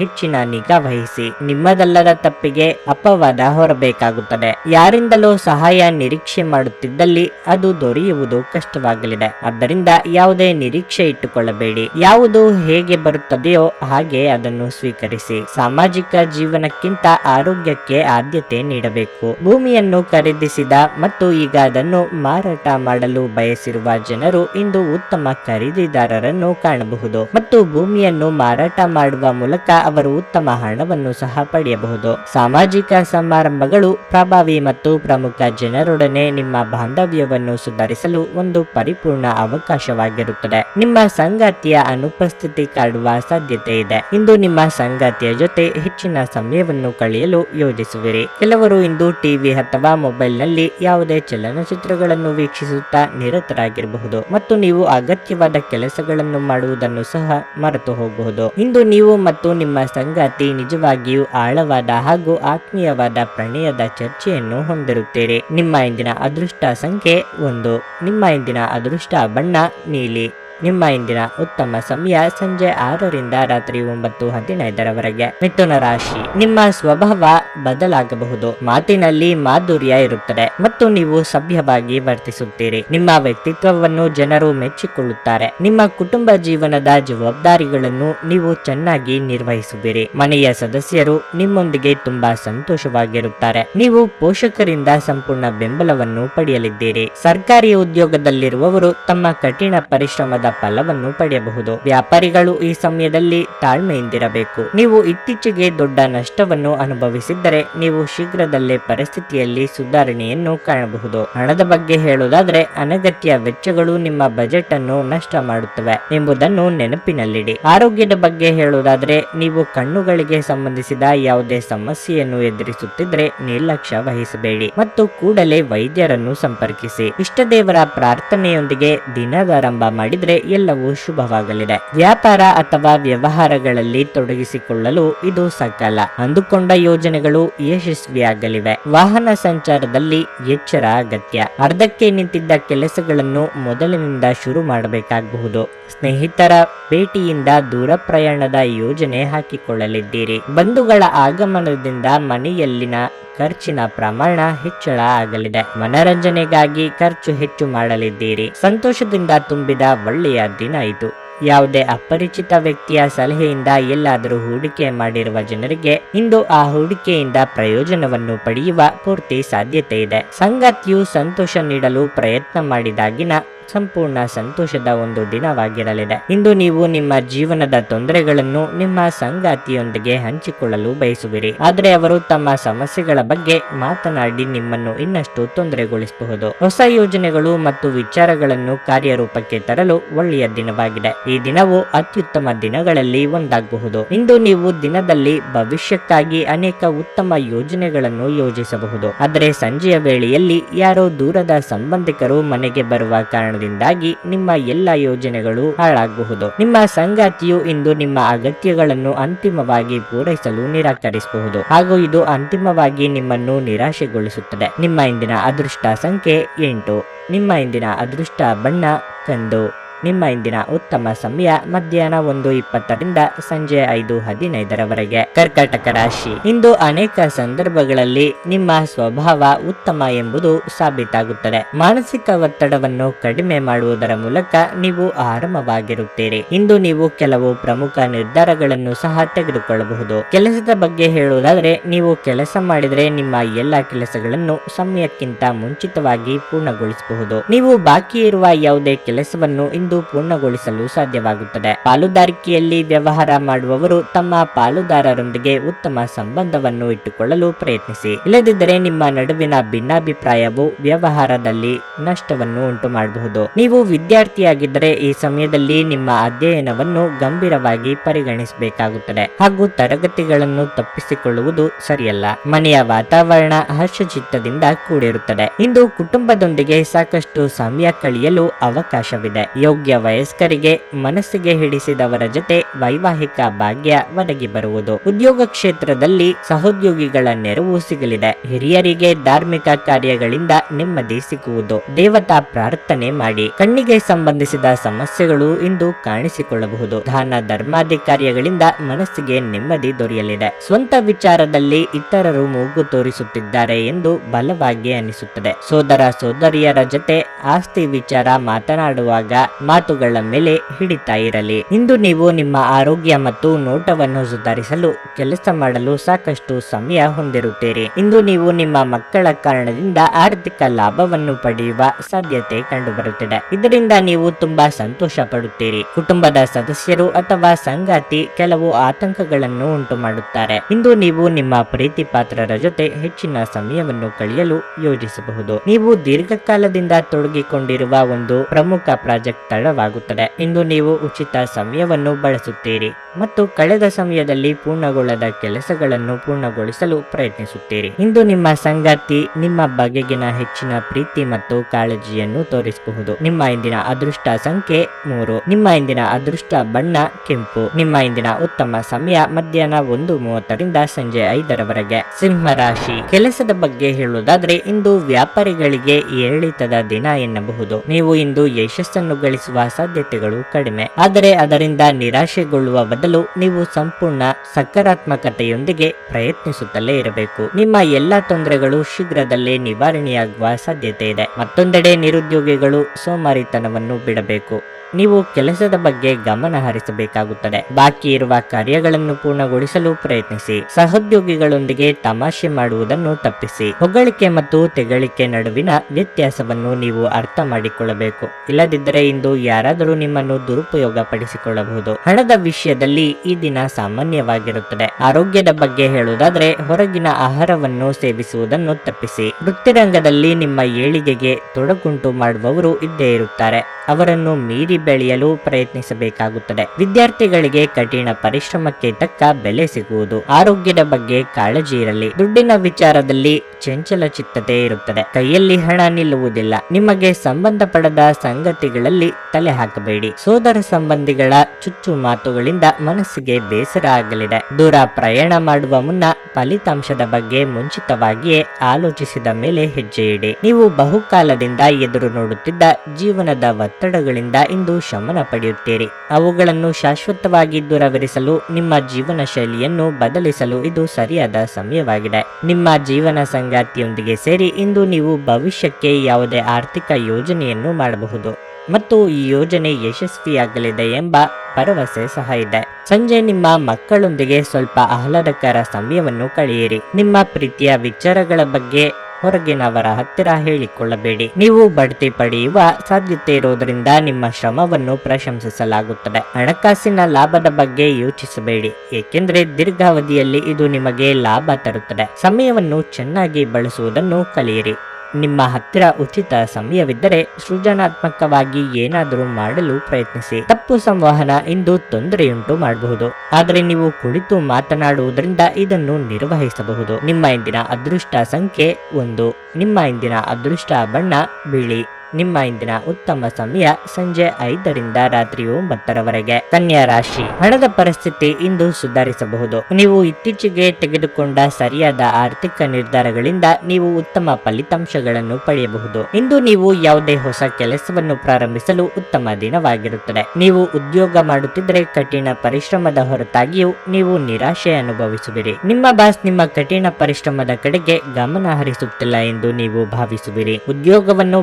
ಹೆಚ್ಚಿನ ನಿಗಾ ವಹಿಸಿ ನಿಮ್ಮದಲ್ಲದ ತಪ್ಪಿಗೆ ಅಪವಾದ ಹೊರಬೇಕಾಗುತ್ತದೆ. ಯಾರಿಂದಲೂ ಸಹಾಯ ನಿರೀಕ್ಷೆ ಮಾಡುತ್ತಿದ್ದಲ್ಲಿ ಅದು ದೊರೆಯುವುದು ಕಷ್ಟವಾಗಲಿದೆ. ಆದ್ದರಿಂದ ಯಾವುದೇ ನಿರೀಕ್ಷೆ ಇಟ್ಟುಕೊಳ್ಳಬೇಡಿ. ಯಾವುದು ಹೇಗೆ ಬರುತ್ತದೆಯೋ ಹಾಗೆ ಅದನ್ನು ಸ್ವೀಕರಿಸಿ. ಸಾಮಾಜಿಕ ಜೀವನಕ್ಕಿಂತ ಆರೋಗ್ಯಕ್ಕೆ ಆದ್ಯತೆ ನೀಡಬೇಕು. ಭೂಮಿಯನ್ನು ಖರೀದಿಸಿದ ಮತ್ತು ಈಗ ಅದನ್ನು ಮಾರಾಟ ಮಾಡಲು ಬಯಸಿರುವ ಜನರು ಇಂದು ಉತ್ತಮ ಖರೀದಿದಾರರನ್ನು ಕಾಣಬಹುದು. ಮತ್ತು ಭೂಮಿಯನ್ನು ಮಾರಾಟ ಮಾಡುವ ಮೂಲಕ ಅವರು ಉತ್ತಮ ಹಣವನ್ನು ಸಹ ಪಡೆಯಬಹುದು. ಸಾಮಾಜಿಕ ಸಮಾರಂಭಗಳು ಪ್ರಭಾವಿ ಮತ್ತು ಪ್ರಮುಖ ಜನರೊಡನೆ ನಿಮ್ಮ ಬಾಂಧವ್ಯವನ್ನು ಸುಧಾರಿಸಲು ಒಂದು ಪರಿಪೂರ್ಣ ಅವಕಾಶವಾಗಿರುತ್ತದೆ. ನಿಮ್ಮ ಸಂಗಾತಿಯ ಅನುಪಸ್ಥಿತಿ ಕಾಡುವ ಸಾಧ್ಯತೆ ಇದೆ. ಇಂದು ನಿಮ್ಮ ಸಂಗಾತಿಯ ಜೊತೆ ಹೆಚ್ಚಿನ ಸಮಯವನ್ನು ಕಳೆಯಲು ಯೋಜಿಸುವಿರಿ. ಕೆಲವರು ಇಂದು ಟಿವಿ ಅಥವಾ ಮೊಬೈಲ್ನಲ್ಲಿ ಯಾವುದೇ ಚಲನಚಿತ್ರಗಳನ್ನು ವೀಕ್ಷಿಸುತ್ತಾ ನಿರತರಾಗಿರಬಹುದು ಮತ್ತು ನೀವು ಅಗತ್ಯವಾದ ಕೆಲಸಗಳನ್ನು ಮಾಡುವುದನ್ನು ಸಹ ಮರೆತು ಹೋಗಬಹುದು ಇಂದು ನೀವು ನಿಮ್ಮ ಸಂಗಾತಿ ನಿಜವಾಗಿಯೂ ಆಳವಾದ ಹಾಗೂ ಆತ್ಮೀಯವಾದ ಪ್ರಣಯದ ಚರ್ಚೆಯನ್ನು ಹೊಂದಿರುತ್ತೀರಿ. ನಿಮ್ಮ ಇಂದಿನ ಅದೃಷ್ಟ ಸಂಖ್ಯೆ ಒಂದು. ನಿಮ್ಮ ಇಂದಿನ ಅದೃಷ್ಟ ಬಣ್ಣ ನೀಲಿ. ನಿಮ್ಮ ಇಂದಿನ ಉತ್ತಮ ಸಮಯ ಸಂಜೆ ಆರರಿಂದ ರಾತ್ರಿ ಒಂಬತ್ತು ಹದಿನೈದರವರೆಗೆ. ಮಿಥುನ ರಾಶಿ. ನಿಮ್ಮ ಸ್ವಭಾವ ಬದಲಾಗಬಹುದು. ಮಾತಿನಲ್ಲಿ ಮಾಧುರ್ಯ ಇರುತ್ತದೆ ಮತ್ತು ನೀವು ಸಭ್ಯವಾಗಿ ವರ್ತಿಸುತ್ತೀರಿ. ನಿಮ್ಮ ವ್ಯಕ್ತಿತ್ವವನ್ನು ಜನರು ಮೆಚ್ಚಿಕೊಳ್ಳುತ್ತಾರೆ. ನಿಮ್ಮ ಕುಟುಂಬ ಜೀವನದ ಜವಾಬ್ದಾರಿಗಳನ್ನು ನೀವು ಚೆನ್ನಾಗಿ ನಿರ್ವಹಿಸುವಿರಿ. ಮನೆಯ ಸದಸ್ಯರು ನಿಮ್ಮೊಂದಿಗೆ ತುಂಬಾ ಸಂತೋಷವಾಗಿರುತ್ತಾರೆ. ನೀವು ಪೋಷಕರಿಂದ ಸಂಪೂರ್ಣ ಬೆಂಬಲವನ್ನು ಪಡೆಯಲಿದ್ದೀರಿ. ಸರ್ಕಾರಿ ಉದ್ಯೋಗದಲ್ಲಿರುವವರು ತಮ್ಮ ಕಠಿಣ ಪರಿಶ್ರಮದ ಫಲವನ್ನು ಪಡೆಯಬಹುದು. ವ್ಯಾಪಾರಿಗಳು ಈ ಸಮಯದಲ್ಲಿ ತಾಳ್ಮೆಯಿಂದಿರಬೇಕು. ನೀವು ಇತ್ತೀಚೆಗೆ ದೊಡ್ಡ ನಷ್ಟವನ್ನು ಅನುಭವಿಸಿದ್ದರೆ ನೀವು ಶೀಘ್ರದಲ್ಲೇ ಪರಿಸ್ಥಿತಿಯಲ್ಲಿ ಸುಧಾರಣೆಯನ್ನು ಕಾಣಬಹುದು. ಹಣದ ಬಗ್ಗೆ ಹೇಳುವುದಾದ್ರೆ, ಅನಗತ್ಯ ವೆಚ್ಚಗಳು ನಿಮ್ಮ ಬಜೆಟ್ ಅನ್ನು ನಷ್ಟ ಮಾಡುತ್ತವೆ ಎಂಬುದನ್ನು ನೆನಪಿನಲ್ಲಿಡಿ. ಆರೋಗ್ಯದ ಬಗ್ಗೆ ಹೇಳುವುದಾದ್ರೆ, ನೀವು ಕಣ್ಣುಗಳಿಗೆ ಸಂಬಂಧಿಸಿದ ಯಾವುದೇ ಸಮಸ್ಯೆಯನ್ನು ಎದುರಿಸುತ್ತಿದ್ರೆ ನಿರ್ಲಕ್ಷ್ಯ ವಹಿಸಬೇಡಿ ಮತ್ತು ಕೂಡಲೇ ವೈದ್ಯರನ್ನು ಸಂಪರ್ಕಿಸಿ. ಇಷ್ಟದೇವರ ಪ್ರಾರ್ಥನೆಯೊಂದಿಗೆ ದಿನದಾರಂಭ ಮಾಡಿದ್ರೆ ಎಲ್ಲವೂ ಶುಭವಾಗಲಿದೆ. ವ್ಯಾಪಾರ ಅಥವಾ ವ್ಯವಹಾರಗಳಲ್ಲಿ ತೊಡಗಿಸಿಕೊಳ್ಳಲು ಇದು ಸಕಾಲ. ಅಂದುಕೊಂಡ ಯೋಜನೆಗಳು ಯಶಸ್ವಿಯಾಗಲಿವೆ. ವಾಹನ ಸಂಚಾರದಲ್ಲಿ ಎಚ್ಚರ, ಅಗತ್ಯ. ಅರ್ಧಕ್ಕೆ ನಿಂತಿದ್ದ ಕೆಲಸಗಳನ್ನು ಮೊದಲಿನಿಂದ ಶುರು ಮಾಡಬೇಕಾಗಬಹುದು. ಸ್ನೇಹಿತರ ಭೇಟಿಯಿಂದ ದೂರ ಪ್ರಯಾಣದ ಯೋಜನೆ ಹಾಕಿಕೊಳ್ಳಲಿದ್ದೀರಿ. ಬಂಧುಗಳ ಆಗಮನದಿಂದ ಮನೆಯಲ್ಲಿನ ಖರ್ಚಿನ ಪ್ರಮಾಣ ಹೆಚ್ಚಳ ಆಗಲಿದೆ. ಮನರಂಜನೆಗಾಗಿ ಖರ್ಚು ಹೆಚ್ಚು ಮಾಡಲಿದ್ದೀರಿ. ಸಂತೋಷದಿಂದ ತುಂಬಿದ ಒಳ್ಳೆಯ ದಿನ ಇದು ಯಾವುದೇ ಅಪರಿಚಿತ ವ್ಯಕ್ತಿಯ ಸಲಹೆಯಿಂದ ಎಲ್ಲಾದರೂ ಹೂಡಿಕೆ ಮಾಡಿರುವ ಜನರಿಗೆ ಇಂದು ಆ ಹೂಡಿಕೆಯಿಂದ ಪ್ರಯೋಜನವನ್ನು ಪಡೆಯುವ ಪೂರ್ತಿ ಸಾಧ್ಯತೆ ಇದೆ ಸಂಗತಿಯು ಸಂತೋಷ ನೀಡಲು ಪ್ರಯತ್ನ ಮಾಡಿದಾಗಿನ ಸಂಪೂರ್ಣ ಸಂತೋಷದ ಒಂದು ದಿನವಾಗಿರಲಿದೆ. ಇಂದು ನೀವು ನಿಮ್ಮ ಜೀವನದ ತೊಂದರೆಗಳನ್ನು ನಿಮ್ಮ ಸಂಗಾತಿಯೊಂದಿಗೆ ಹಂಚಿಕೊಳ್ಳಲು ಬಯಸುವಿರಿ. ಆದರೆ ಅವರು ತಮ್ಮ ಸಮಸ್ಯೆಗಳ ಬಗ್ಗೆ ಮಾತನಾಡಿ ನಿಮ್ಮನ್ನು ಇನ್ನಷ್ಟು ತೊಂದರೆಗೊಳಿಸಬಹುದು. ಹೊಸ ಯೋಜನೆಗಳು ಮತ್ತು ವಿಚಾರಗಳನ್ನು ಕಾರ್ಯರೂಪಕ್ಕೆ ತರಲು ಒಳ್ಳೆಯ ದಿನವಾಗಿದೆ. ಈ ದಿನವು ಅತ್ಯುತ್ತಮ ದಿನಗಳಲ್ಲಿ ಒಂದಾಗಬಹುದು. ಇಂದು ನೀವು ದಿನದಲ್ಲಿ ಭವಿಷ್ಯಕ್ಕಾಗಿ ಅನೇಕ ಉತ್ತಮ ಯೋಜನೆಗಳನ್ನು ಯೋಜಿಸಬಹುದು. ಆದರೆ ಸಂಜೆಯ ವೇಳೆಯಲ್ಲಿ ಯಾರೋ ದೂರದ ಸಂಬಂಧಿಕರು ಮನೆಗೆ ಬರುವ ಕಾರಣದಿಂದಾಗಿ ನಿಮ್ಮ ಎಲ್ಲ ಯೋಜನೆಗಳು ಹಾಳಾಗಬಹುದು. ನಿಮ್ಮ ಸಂಗಾತಿಯು ಇಂದು ನಿಮ್ಮ ಅಗತ್ಯಗಳನ್ನು ಅಂತಿಮವಾಗಿ ಪೂರೈಸಲು ನಿರಾಕರಿಸಬಹುದು. ಹಾಗೂ ಇದು ಅಂತಿಮವಾಗಿ ನಿಮ್ಮನ್ನು ನಿರಾಶೆಗೊಳಿಸುತ್ತದೆ. ನಿಮ್ಮ ಇಂದಿನ ಅದೃಷ್ಟ ಸಂಖ್ಯೆ ಎಂಟು. ನಿಮ್ಮ ಇಂದಿನ ಅದೃಷ್ಟ ಬಣ್ಣ ಕಂದು. ನಿಮ್ಮ ಇಂದಿನ ಉತ್ತಮ ಸಮಯ ಮಧ್ಯಾಹ್ನ ಒಂದು ಇಪ್ಪತ್ತರಿಂದ ಸಂಜೆ ಐದು ಹದಿನೈದರವರೆಗೆ. ಕರ್ಕಾಟಕ ರಾಶಿ. ಇಂದು ಅನೇಕ ಸಂದರ್ಭಗಳಲ್ಲಿ ನಿಮ್ಮ ಸ್ವಭಾವ ಉತ್ತಮ ಎಂಬುದು ಸಾಬೀತಾಗುತ್ತದೆ. ಮಾನಸಿಕ ಒತ್ತಡವನ್ನು ಕಡಿಮೆ ಮಾಡುವುದರ ಮೂಲಕ ನೀವು ಆರಾಮವಾಗಿರುತ್ತೀರಿ. ಇಂದು ನೀವು ಕೆಲವು ಪ್ರಮುಖ ನಿರ್ಧಾರಗಳನ್ನು ಸಹ ತೆಗೆದುಕೊಳ್ಳಬಹುದು. ಕೆಲಸದ ಬಗ್ಗೆ ಹೇಳುವುದಾದರೆ, ನೀವು ಕೆಲಸ ಮಾಡಿದರೆ ನಿಮ್ಮ ಎಲ್ಲ ಕೆಲಸಗಳನ್ನು ಸಮಯಕ್ಕಿಂತ ಮುಂಚಿತವಾಗಿ ಪೂರ್ಣಗೊಳಿಸಬಹುದು. ನೀವು ಬಾಕಿ ಇರುವ ಯಾವುದೇ ಕೆಲಸವನ್ನು ಪೂರ್ಣಗೊಳಿಸಲು ಸಾಧ್ಯವಾಗುತ್ತದೆ. ಪಾಲುದಾರಿಕೆಯಲ್ಲಿ ವ್ಯವಹಾರ ಮಾಡುವವರು ತಮ್ಮ ಪಾಲುದಾರರೊಂದಿಗೆ ಉತ್ತಮ ಸಂಬಂಧವನ್ನು ಇಟ್ಟುಕೊಳ್ಳಲು ಪ್ರಯತ್ನಿಸಿ. ಇಲ್ಲದಿದ್ದರೆ ನಿಮ್ಮ ನಡುವಿನ ಭಿನ್ನಾಭಿಪ್ರಾಯವು ವ್ಯವಹಾರದಲ್ಲಿ ನಷ್ಟವನ್ನು ಉಂಟು ಮಾಡಬಹುದು ನೀವು ವಿದ್ಯಾರ್ಥಿಯಾಗಿದ್ದರೆ ಈ ಸಮಯದಲ್ಲಿ ನಿಮ್ಮ ಅಧ್ಯಯನವನ್ನು ಗಂಭೀರವಾಗಿ ಪರಿಗಣಿಸಬೇಕಾಗುತ್ತದೆ. ಹಾಗೂ ತರಗತಿಗಳನ್ನು ತಪ್ಪಿಸಿಕೊಳ್ಳುವುದು ಸರಿಯಲ್ಲ. ಮನೆಯ ವಾತಾವರಣ ಹರ್ಷಚಿತ್ತದಿಂದ ಕೂಡಿರುತ್ತದೆ. ಇಂದು ಕುಟುಂಬದೊಂದಿಗೆ ಸಾಕಷ್ಟು ಸಮಯ ಕಳೆಯಲು ಅವಕಾಶವಿದೆ. ಯೋಗ್ಯ ವಯಸ್ಕರಿಗೆ, ಮನಸ್ಸಿಗೆ ಹಿಡಿಸಿದವರ ಜೊತೆ ವೈವಾಹಿಕ ಭಾಗ್ಯ ಒದಗಿ ಬರುವುದು. ಉದ್ಯೋಗ ಕ್ಷೇತ್ರದಲ್ಲಿ ಸಹೋದ್ಯೋಗಿಗಳ ನೆರವು ಸಿಗಲಿದೆ. ಹಿರಿಯರಿಗೆ ಧಾರ್ಮಿಕ ಕಾರ್ಯಗಳಿಂದ ನೆಮ್ಮದಿ ಸಿಗುವುದು. ದೇವತಾ ಪ್ರಾರ್ಥನೆ ಮಾಡಿ. ಕಣ್ಣಿಗೆ ಸಂಬಂಧಿಸಿದ ಸಮಸ್ಯೆಗಳು ಇಂದು ಕಾಣಿಸಿಕೊಳ್ಳಬಹುದು. ದಾನ ಧರ್ಮಾದಿ ಕಾರ್ಯಗಳಿಂದ ಮನಸ್ಸಿಗೆ ನೆಮ್ಮದಿ ದೊರೆಯಲಿದೆ. ಸ್ವಂತ ವಿಚಾರದಲ್ಲಿ ಇತರರು ಮೂಗು ತೋರಿಸುತ್ತಿದ್ದಾರೆ ಎಂದು ಬಲವಾಗಿ ಅನಿಸುತ್ತದೆ. ಸೋದರ ಸೋದರಿಯರ ಜೊತೆ ಆಸ್ತಿ ವಿಚಾರ ಮಾತನಾಡುವಾಗ ಮಾತುಗಳ ಮೇಲೆ ಹಿಡಿತಾ ಇರಲಿ. ಇಂದು ನೀವು ನಿಮ್ಮ ಆರೋಗ್ಯ ಮತ್ತು ನೋಟವನ್ನು ಸುಧಾರಿಸಲು ಕೆಲಸ ಮಾಡಲು ಸಾಕಷ್ಟು ಸಮಯ ಹೊಂದಿರುತ್ತೀರಿ. ಇಂದು ನೀವು ನಿಮ್ಮ ಮಕ್ಕಳ ಕಾರಣದಿಂದ ಆರ್ಥಿಕ ಲಾಭವನ್ನು ಪಡೆಯುವ ಸಾಧ್ಯತೆ ಕಂಡುಬರುತ್ತಿದೆ. ಇದರಿಂದ ನೀವು ತುಂಬಾ ಸಂತೋಷ ಪಡುತ್ತೀರಿ ಕುಟುಂಬದ ಸದಸ್ಯರು ಅಥವಾ ಸಂಗಾತಿ ಕೆಲವು ಆತಂಕಗಳನ್ನು ಉಂಟು ಮಾಡುತ್ತಾರೆ ಇಂದು ನೀವು ನಿಮ್ಮ ಪ್ರೀತಿ ಪಾತ್ರರ ಜೊತೆ ಹೆಚ್ಚಿನ ಸಮಯವನ್ನು ಕಳೆಯಲು ಯೋಜಿಸಬಹುದು. ನೀವು ದೀರ್ಘಕಾಲದಿಂದ ತೊಡಗಿಕೊಂಡಿರುವ ಒಂದು ಪ್ರಮುಖ ಪ್ರಾಜೆಕ್ಟ್ ತಡವಾಗುತ್ತದೆ ಇಂದು ನೀವು ಉಚಿತ ಸಮಯವನ್ನು ಬಳಸುತ್ತೀರಿ ಮತ್ತು ಕಳೆದ ಸಮಯದಲ್ಲಿ ಪೂರ್ಣಗೊಳ್ಳದ ಕೆಲಸಗಳನ್ನು ಪೂರ್ಣಗೊಳಿಸಲು ಪ್ರಯತ್ನಿಸುತ್ತೀರಿ. ಇಂದು ನಿಮ್ಮ ಸಂಗಾತಿ, ನಿಮ್ಮ ಬಗೆಗಿನ ಹೆಚ್ಚಿನ ಪ್ರೀತಿ ಮತ್ತು ಕಾಳಜಿಯನ್ನು ತೋರಿಸಬಹುದು. ನಿಮ್ಮ ಇಂದಿನ ಅದೃಷ್ಟ ಸಂಖ್ಯೆ ಮೂರು. ನಿಮ್ಮ ಇಂದಿನ ಅದೃಷ್ಟ ಬಣ್ಣ ಕೆಂಪು. ನಿಮ್ಮ ಇಂದಿನ ಉತ್ತಮ ಸಮಯ ಮಧ್ಯಾಹ್ನ ಒಂದು ಮೂವತ್ತರಿಂದ ಸಂಜೆ ಐದರವರೆಗೆ. ಸಿಂಹ ರಾಶಿ. ಕೆಲಸದ ಬಗ್ಗೆ ಹೇಳುವುದಾದ್ರೆ ಇಂದು ವ್ಯಾಪಾರಿಗಳಿಗೆ ಏರಿಳಿತದ ದಿನ ಎನ್ನಬಹುದು. ನೀವು ಇಂದು ಯಶಸ್ಸನ್ನು ಗಳಿಸುವ ಸಾಧಿಸುವ ಸಾಧ್ಯತೆಗಳು ಕಡಿಮೆ. ಆದರೆ ಅದರಿಂದ ನಿರಾಶೆಗೊಳ್ಳುವ ಬದಲು ನೀವು ಸಂಪೂರ್ಣ ಸಕಾರಾತ್ಮಕತೆಯೊಂದಿಗೆ ಪ್ರಯತ್ನಿಸುತ್ತಲೇ ಇರಬೇಕು. ನಿಮ್ಮ ಎಲ್ಲಾ ತೊಂದರೆಗಳು ಶೀಘ್ರದಲ್ಲೇ ನಿವಾರಣೆಯಾಗುವ ಸಾಧ್ಯತೆ ಇದೆ. ಮತ್ತೊಂದೆಡೆ ನಿರುದ್ಯೋಗಿಗಳು ಸೋಮಾರಿತನವನ್ನು ಬಿಡಬೇಕು. ನೀವು ಕೆಲಸದ ಬಗ್ಗೆ ಗಮನ ಹರಿಸಬೇಕಾಗುತ್ತದೆ. ಬಾಕಿ ಇರುವ ಕಾರ್ಯಗಳನ್ನು ಪೂರ್ಣಗೊಳಿಸಲು ಪ್ರಯತ್ನಿಸಿ. ಸಹೋದ್ಯೋಗಿಗಳೊಂದಿಗೆ ತಮಾಷೆ ಮಾಡುವುದನ್ನು ತಪ್ಪಿಸಿ. ಹೊಗಳಿಕೆ ಮತ್ತು ತೆಗಳಿಕೆ ನಡುವಿನ ವ್ಯತ್ಯಾಸವನ್ನು ನೀವು ಅರ್ಥ ಮಾಡಿಕೊಳ್ಳಬೇಕು. ಇಲ್ಲದಿದ್ದರೆ ಇಂದು ಯಾರಾದರೂ ನಿಮ್ಮನ್ನು ದುರುಪಯೋಗ ಪಡಿಸಿಕೊಳ್ಳಬಹುದು ಹಣದ ವಿಷಯದಲ್ಲಿ ಈ ದಿನ ಸಾಮಾನ್ಯವಾಗಿರುತ್ತದೆ. ಆರೋಗ್ಯದ ಬಗ್ಗೆ ಹೇಳುವುದಾದ್ರೆ ಹೊರಗಿನ ಆಹಾರವನ್ನು ಸೇವಿಸುವುದನ್ನು ತಪ್ಪಿಸಿ. ವೃತ್ತಿರಂಗದಲ್ಲಿ ನಿಮ್ಮ ಏಳಿಗೆಗೆ ತೊಡಗುಂಟು ಮಾಡುವವರು ಇದ್ದೇ ಇರುತ್ತಾರೆ. ಅವರನ್ನು ಮೀರಿ ಬೆಳೆಯಲು ಪ್ರಯತ್ನಿಸಬೇಕಾಗುತ್ತದೆ. ವಿದ್ಯಾರ್ಥಿಗಳಿಗೆ ಕಠಿಣ ಪರಿಶ್ರಮಕ್ಕೆ ತಕ್ಕ ಬೆಲೆ ಸಿಗುವುದು. ಆರೋಗ್ಯದ ಬಗ್ಗೆ ಕಾಳಜಿ ಇರಲಿ. ದುಡ್ಡಿನ ವಿಚಾರದಲ್ಲಿ ಚಂಚಲ ಚಿತ್ತತೆ ಇರುತ್ತದೆ. ಕೈಯಲ್ಲಿ ಹಣ ನಿಲ್ಲುವುದಿಲ್ಲ. ನಿಮಗೆ ಸಂಬಂಧಪಡದ ಸಂಗತಿಗಳಲ್ಲಿ ತಲೆ ಹಾಕಬೇಡಿ. ಸೋದರ ಸಂಬಂಧಿಗಳ ಚುಚ್ಚು ಮಾತುಗಳಿಂದ ಮನಸ್ಸಿಗೆ ಬೇಸರ ಆಗಲಿದೆ. ದೂರ ಪ್ರಯಾಣ ಮಾಡುವ ಮುನ್ನ ಫಲಿತಾಂಶದ ಬಗ್ಗೆ ಮುಂಚಿತವಾಗಿಯೇ ಆಲೋಚಿಸಿದ ಮೇಲೆ ಹೆಜ್ಜೆ ಇಡಿ. ನೀವು ಬಹುಕಾಲದಿಂದ ಎದುರು ನೋಡುತ್ತಿದ್ದ ಜೀವನದ ಒತ್ತಡಗಳಿಂದ ಇಂದು ಶಮನ ಪಡೆಯುತ್ತೀರಿ. ಅವುಗಳನ್ನು ಶಾಶ್ವತವಾಗಿ ದೂರವಿರಿಸಲು ನಿಮ್ಮ ಜೀವನ ಶೈಲಿಯನ್ನು ಬದಲಿಸಲು ಇದು ಸರಿಯಾದ ಸಮಯವಾಗಿದೆ. ನಿಮ್ಮ ಜೀವನ ಸಂಗಾತಿಯೊಂದಿಗೆ ಸೇರಿ ಇಂದು ನೀವು ಭವಿಷ್ಯಕ್ಕೆ ಯಾವುದೇ ಆರ್ಥಿಕ ಯೋಜನೆಯನ್ನು ಮಾಡಬಹುದು. ಮತ್ತು ಈ ಯೋಜನೆ ಯಶಸ್ವಿಯಾಗಲಿದೆ ಎಂಬ ಭರವಸೆ ಸಹ ಇದೆ. ಸಂಜೆ ನಿಮ್ಮ ಮಕ್ಕಳೊಂದಿಗೆ ಸ್ವಲ್ಪ ಆಹ್ಲಾದಕರ ಸಮಯವನ್ನು ಕಳೆಯಿರಿ. ನಿಮ್ಮ ಪ್ರೀತಿಯ ವಿಚಾರಗಳ ಬಗ್ಗೆ ಹೊರಗಿನವರ ಹತ್ತಿರ ಹೇಳಿಕೊಳ್ಳಬೇಡಿ. ನೀವು ಬಡ್ತಿ ಪಡೆಯುವ ಸಾಧ್ಯತೆ ಇರುವುದರಿಂದ ನಿಮ್ಮ ಶ್ರಮವನ್ನು ಪ್ರಶಂಸಿಸಲಾಗುತ್ತದೆ. ಹಣಕಾಸಿನ ಲಾಭದ ಬಗ್ಗೆ ಯೋಚಿಸಬೇಡಿ. ಏಕೆಂದರೆ ದೀರ್ಘಾವಧಿಯಲ್ಲಿ ಇದು ನಿಮಗೆ ಲಾಭ ತರುತ್ತದೆ. ಸಮಯವನ್ನು ಚೆನ್ನಾಗಿ ಬಳಸುವುದನ್ನು ಕಲಿಯಿರಿ. ನಿಮ್ಮ ಹತ್ತಿರ ಉಚಿತ ಸಮಯವಿದ್ದರೆ ಸೃಜನಾತ್ಮಕವಾಗಿ ಏನಾದರೂ ಮಾಡಲು ಪ್ರಯತ್ನಿಸಿ. ತಪ್ಪು ಸಂವಹನ ಇಂದು ತೊಂದರೆಯುಂಟು ಮಾಡಬಹುದು. ಆದರೆ ನೀವು ಕುಳಿತು ಮಾತನಾಡುವುದರಿಂದ ಇದನ್ನು ನಿರ್ವಹಿಸಬಹುದು. ನಿಮ್ಮ ಇಂದಿನ ಅದೃಷ್ಟ ಸಂಖ್ಯೆ ಒಂದು. ನಿಮ್ಮ ಇಂದಿನ ಅದೃಷ್ಟ ಬಣ್ಣ ಬಿಳಿ. ನಿಮ್ಮ ಇಂದಿನ ಉತ್ತಮ ಸಮಯ ಸಂಜೆ ಐದರಿಂದ ರಾತ್ರಿ ಒಂಬತ್ತರವರೆಗೆ. ಕನ್ಯಾ ರಾಶಿ, ಹಣದ ಪರಿಸ್ಥಿತಿ ಇಂದು ಸುಧಾರಿಸಬಹುದು. ನೀವು ಇತ್ತೀಚೆಗೆ ತೆಗೆದುಕೊಂಡ ಸರಿಯಾದ ಆರ್ಥಿಕ ನಿರ್ಧಾರಗಳಿಂದ ನೀವು ಉತ್ತಮ ಫಲಿತಾಂಶಗಳನ್ನು ಪಡೆಯಬಹುದು. ಇಂದು ನೀವು ಯಾವುದೇ ಹೊಸ ಕೆಲಸವನ್ನು ಪ್ರಾರಂಭಿಸಲು ಉತ್ತಮ ದಿನವಾಗಿರುತ್ತದೆ. ನೀವು ಉದ್ಯೋಗ ಮಾಡುತ್ತಿದ್ದರೆ ಕಠಿಣ ಪರಿಶ್ರಮದ ಹೊರತಾಗಿಯೂ ನೀವು ನಿರಾಶೆ ಅನುಭವಿಸುವಿರಿ. ನಿಮ್ಮ ಬಾಸ್ ನಿಮ್ಮ ಕಠಿಣ ಪರಿಶ್ರಮದ ಕಡೆಗೆ ಗಮನ ಹರಿಸುತ್ತಿಲ್ಲ ಎಂದು ನೀವು ಭಾವಿಸುವಿರಿ. ಉದ್ಯೋಗವನ್ನು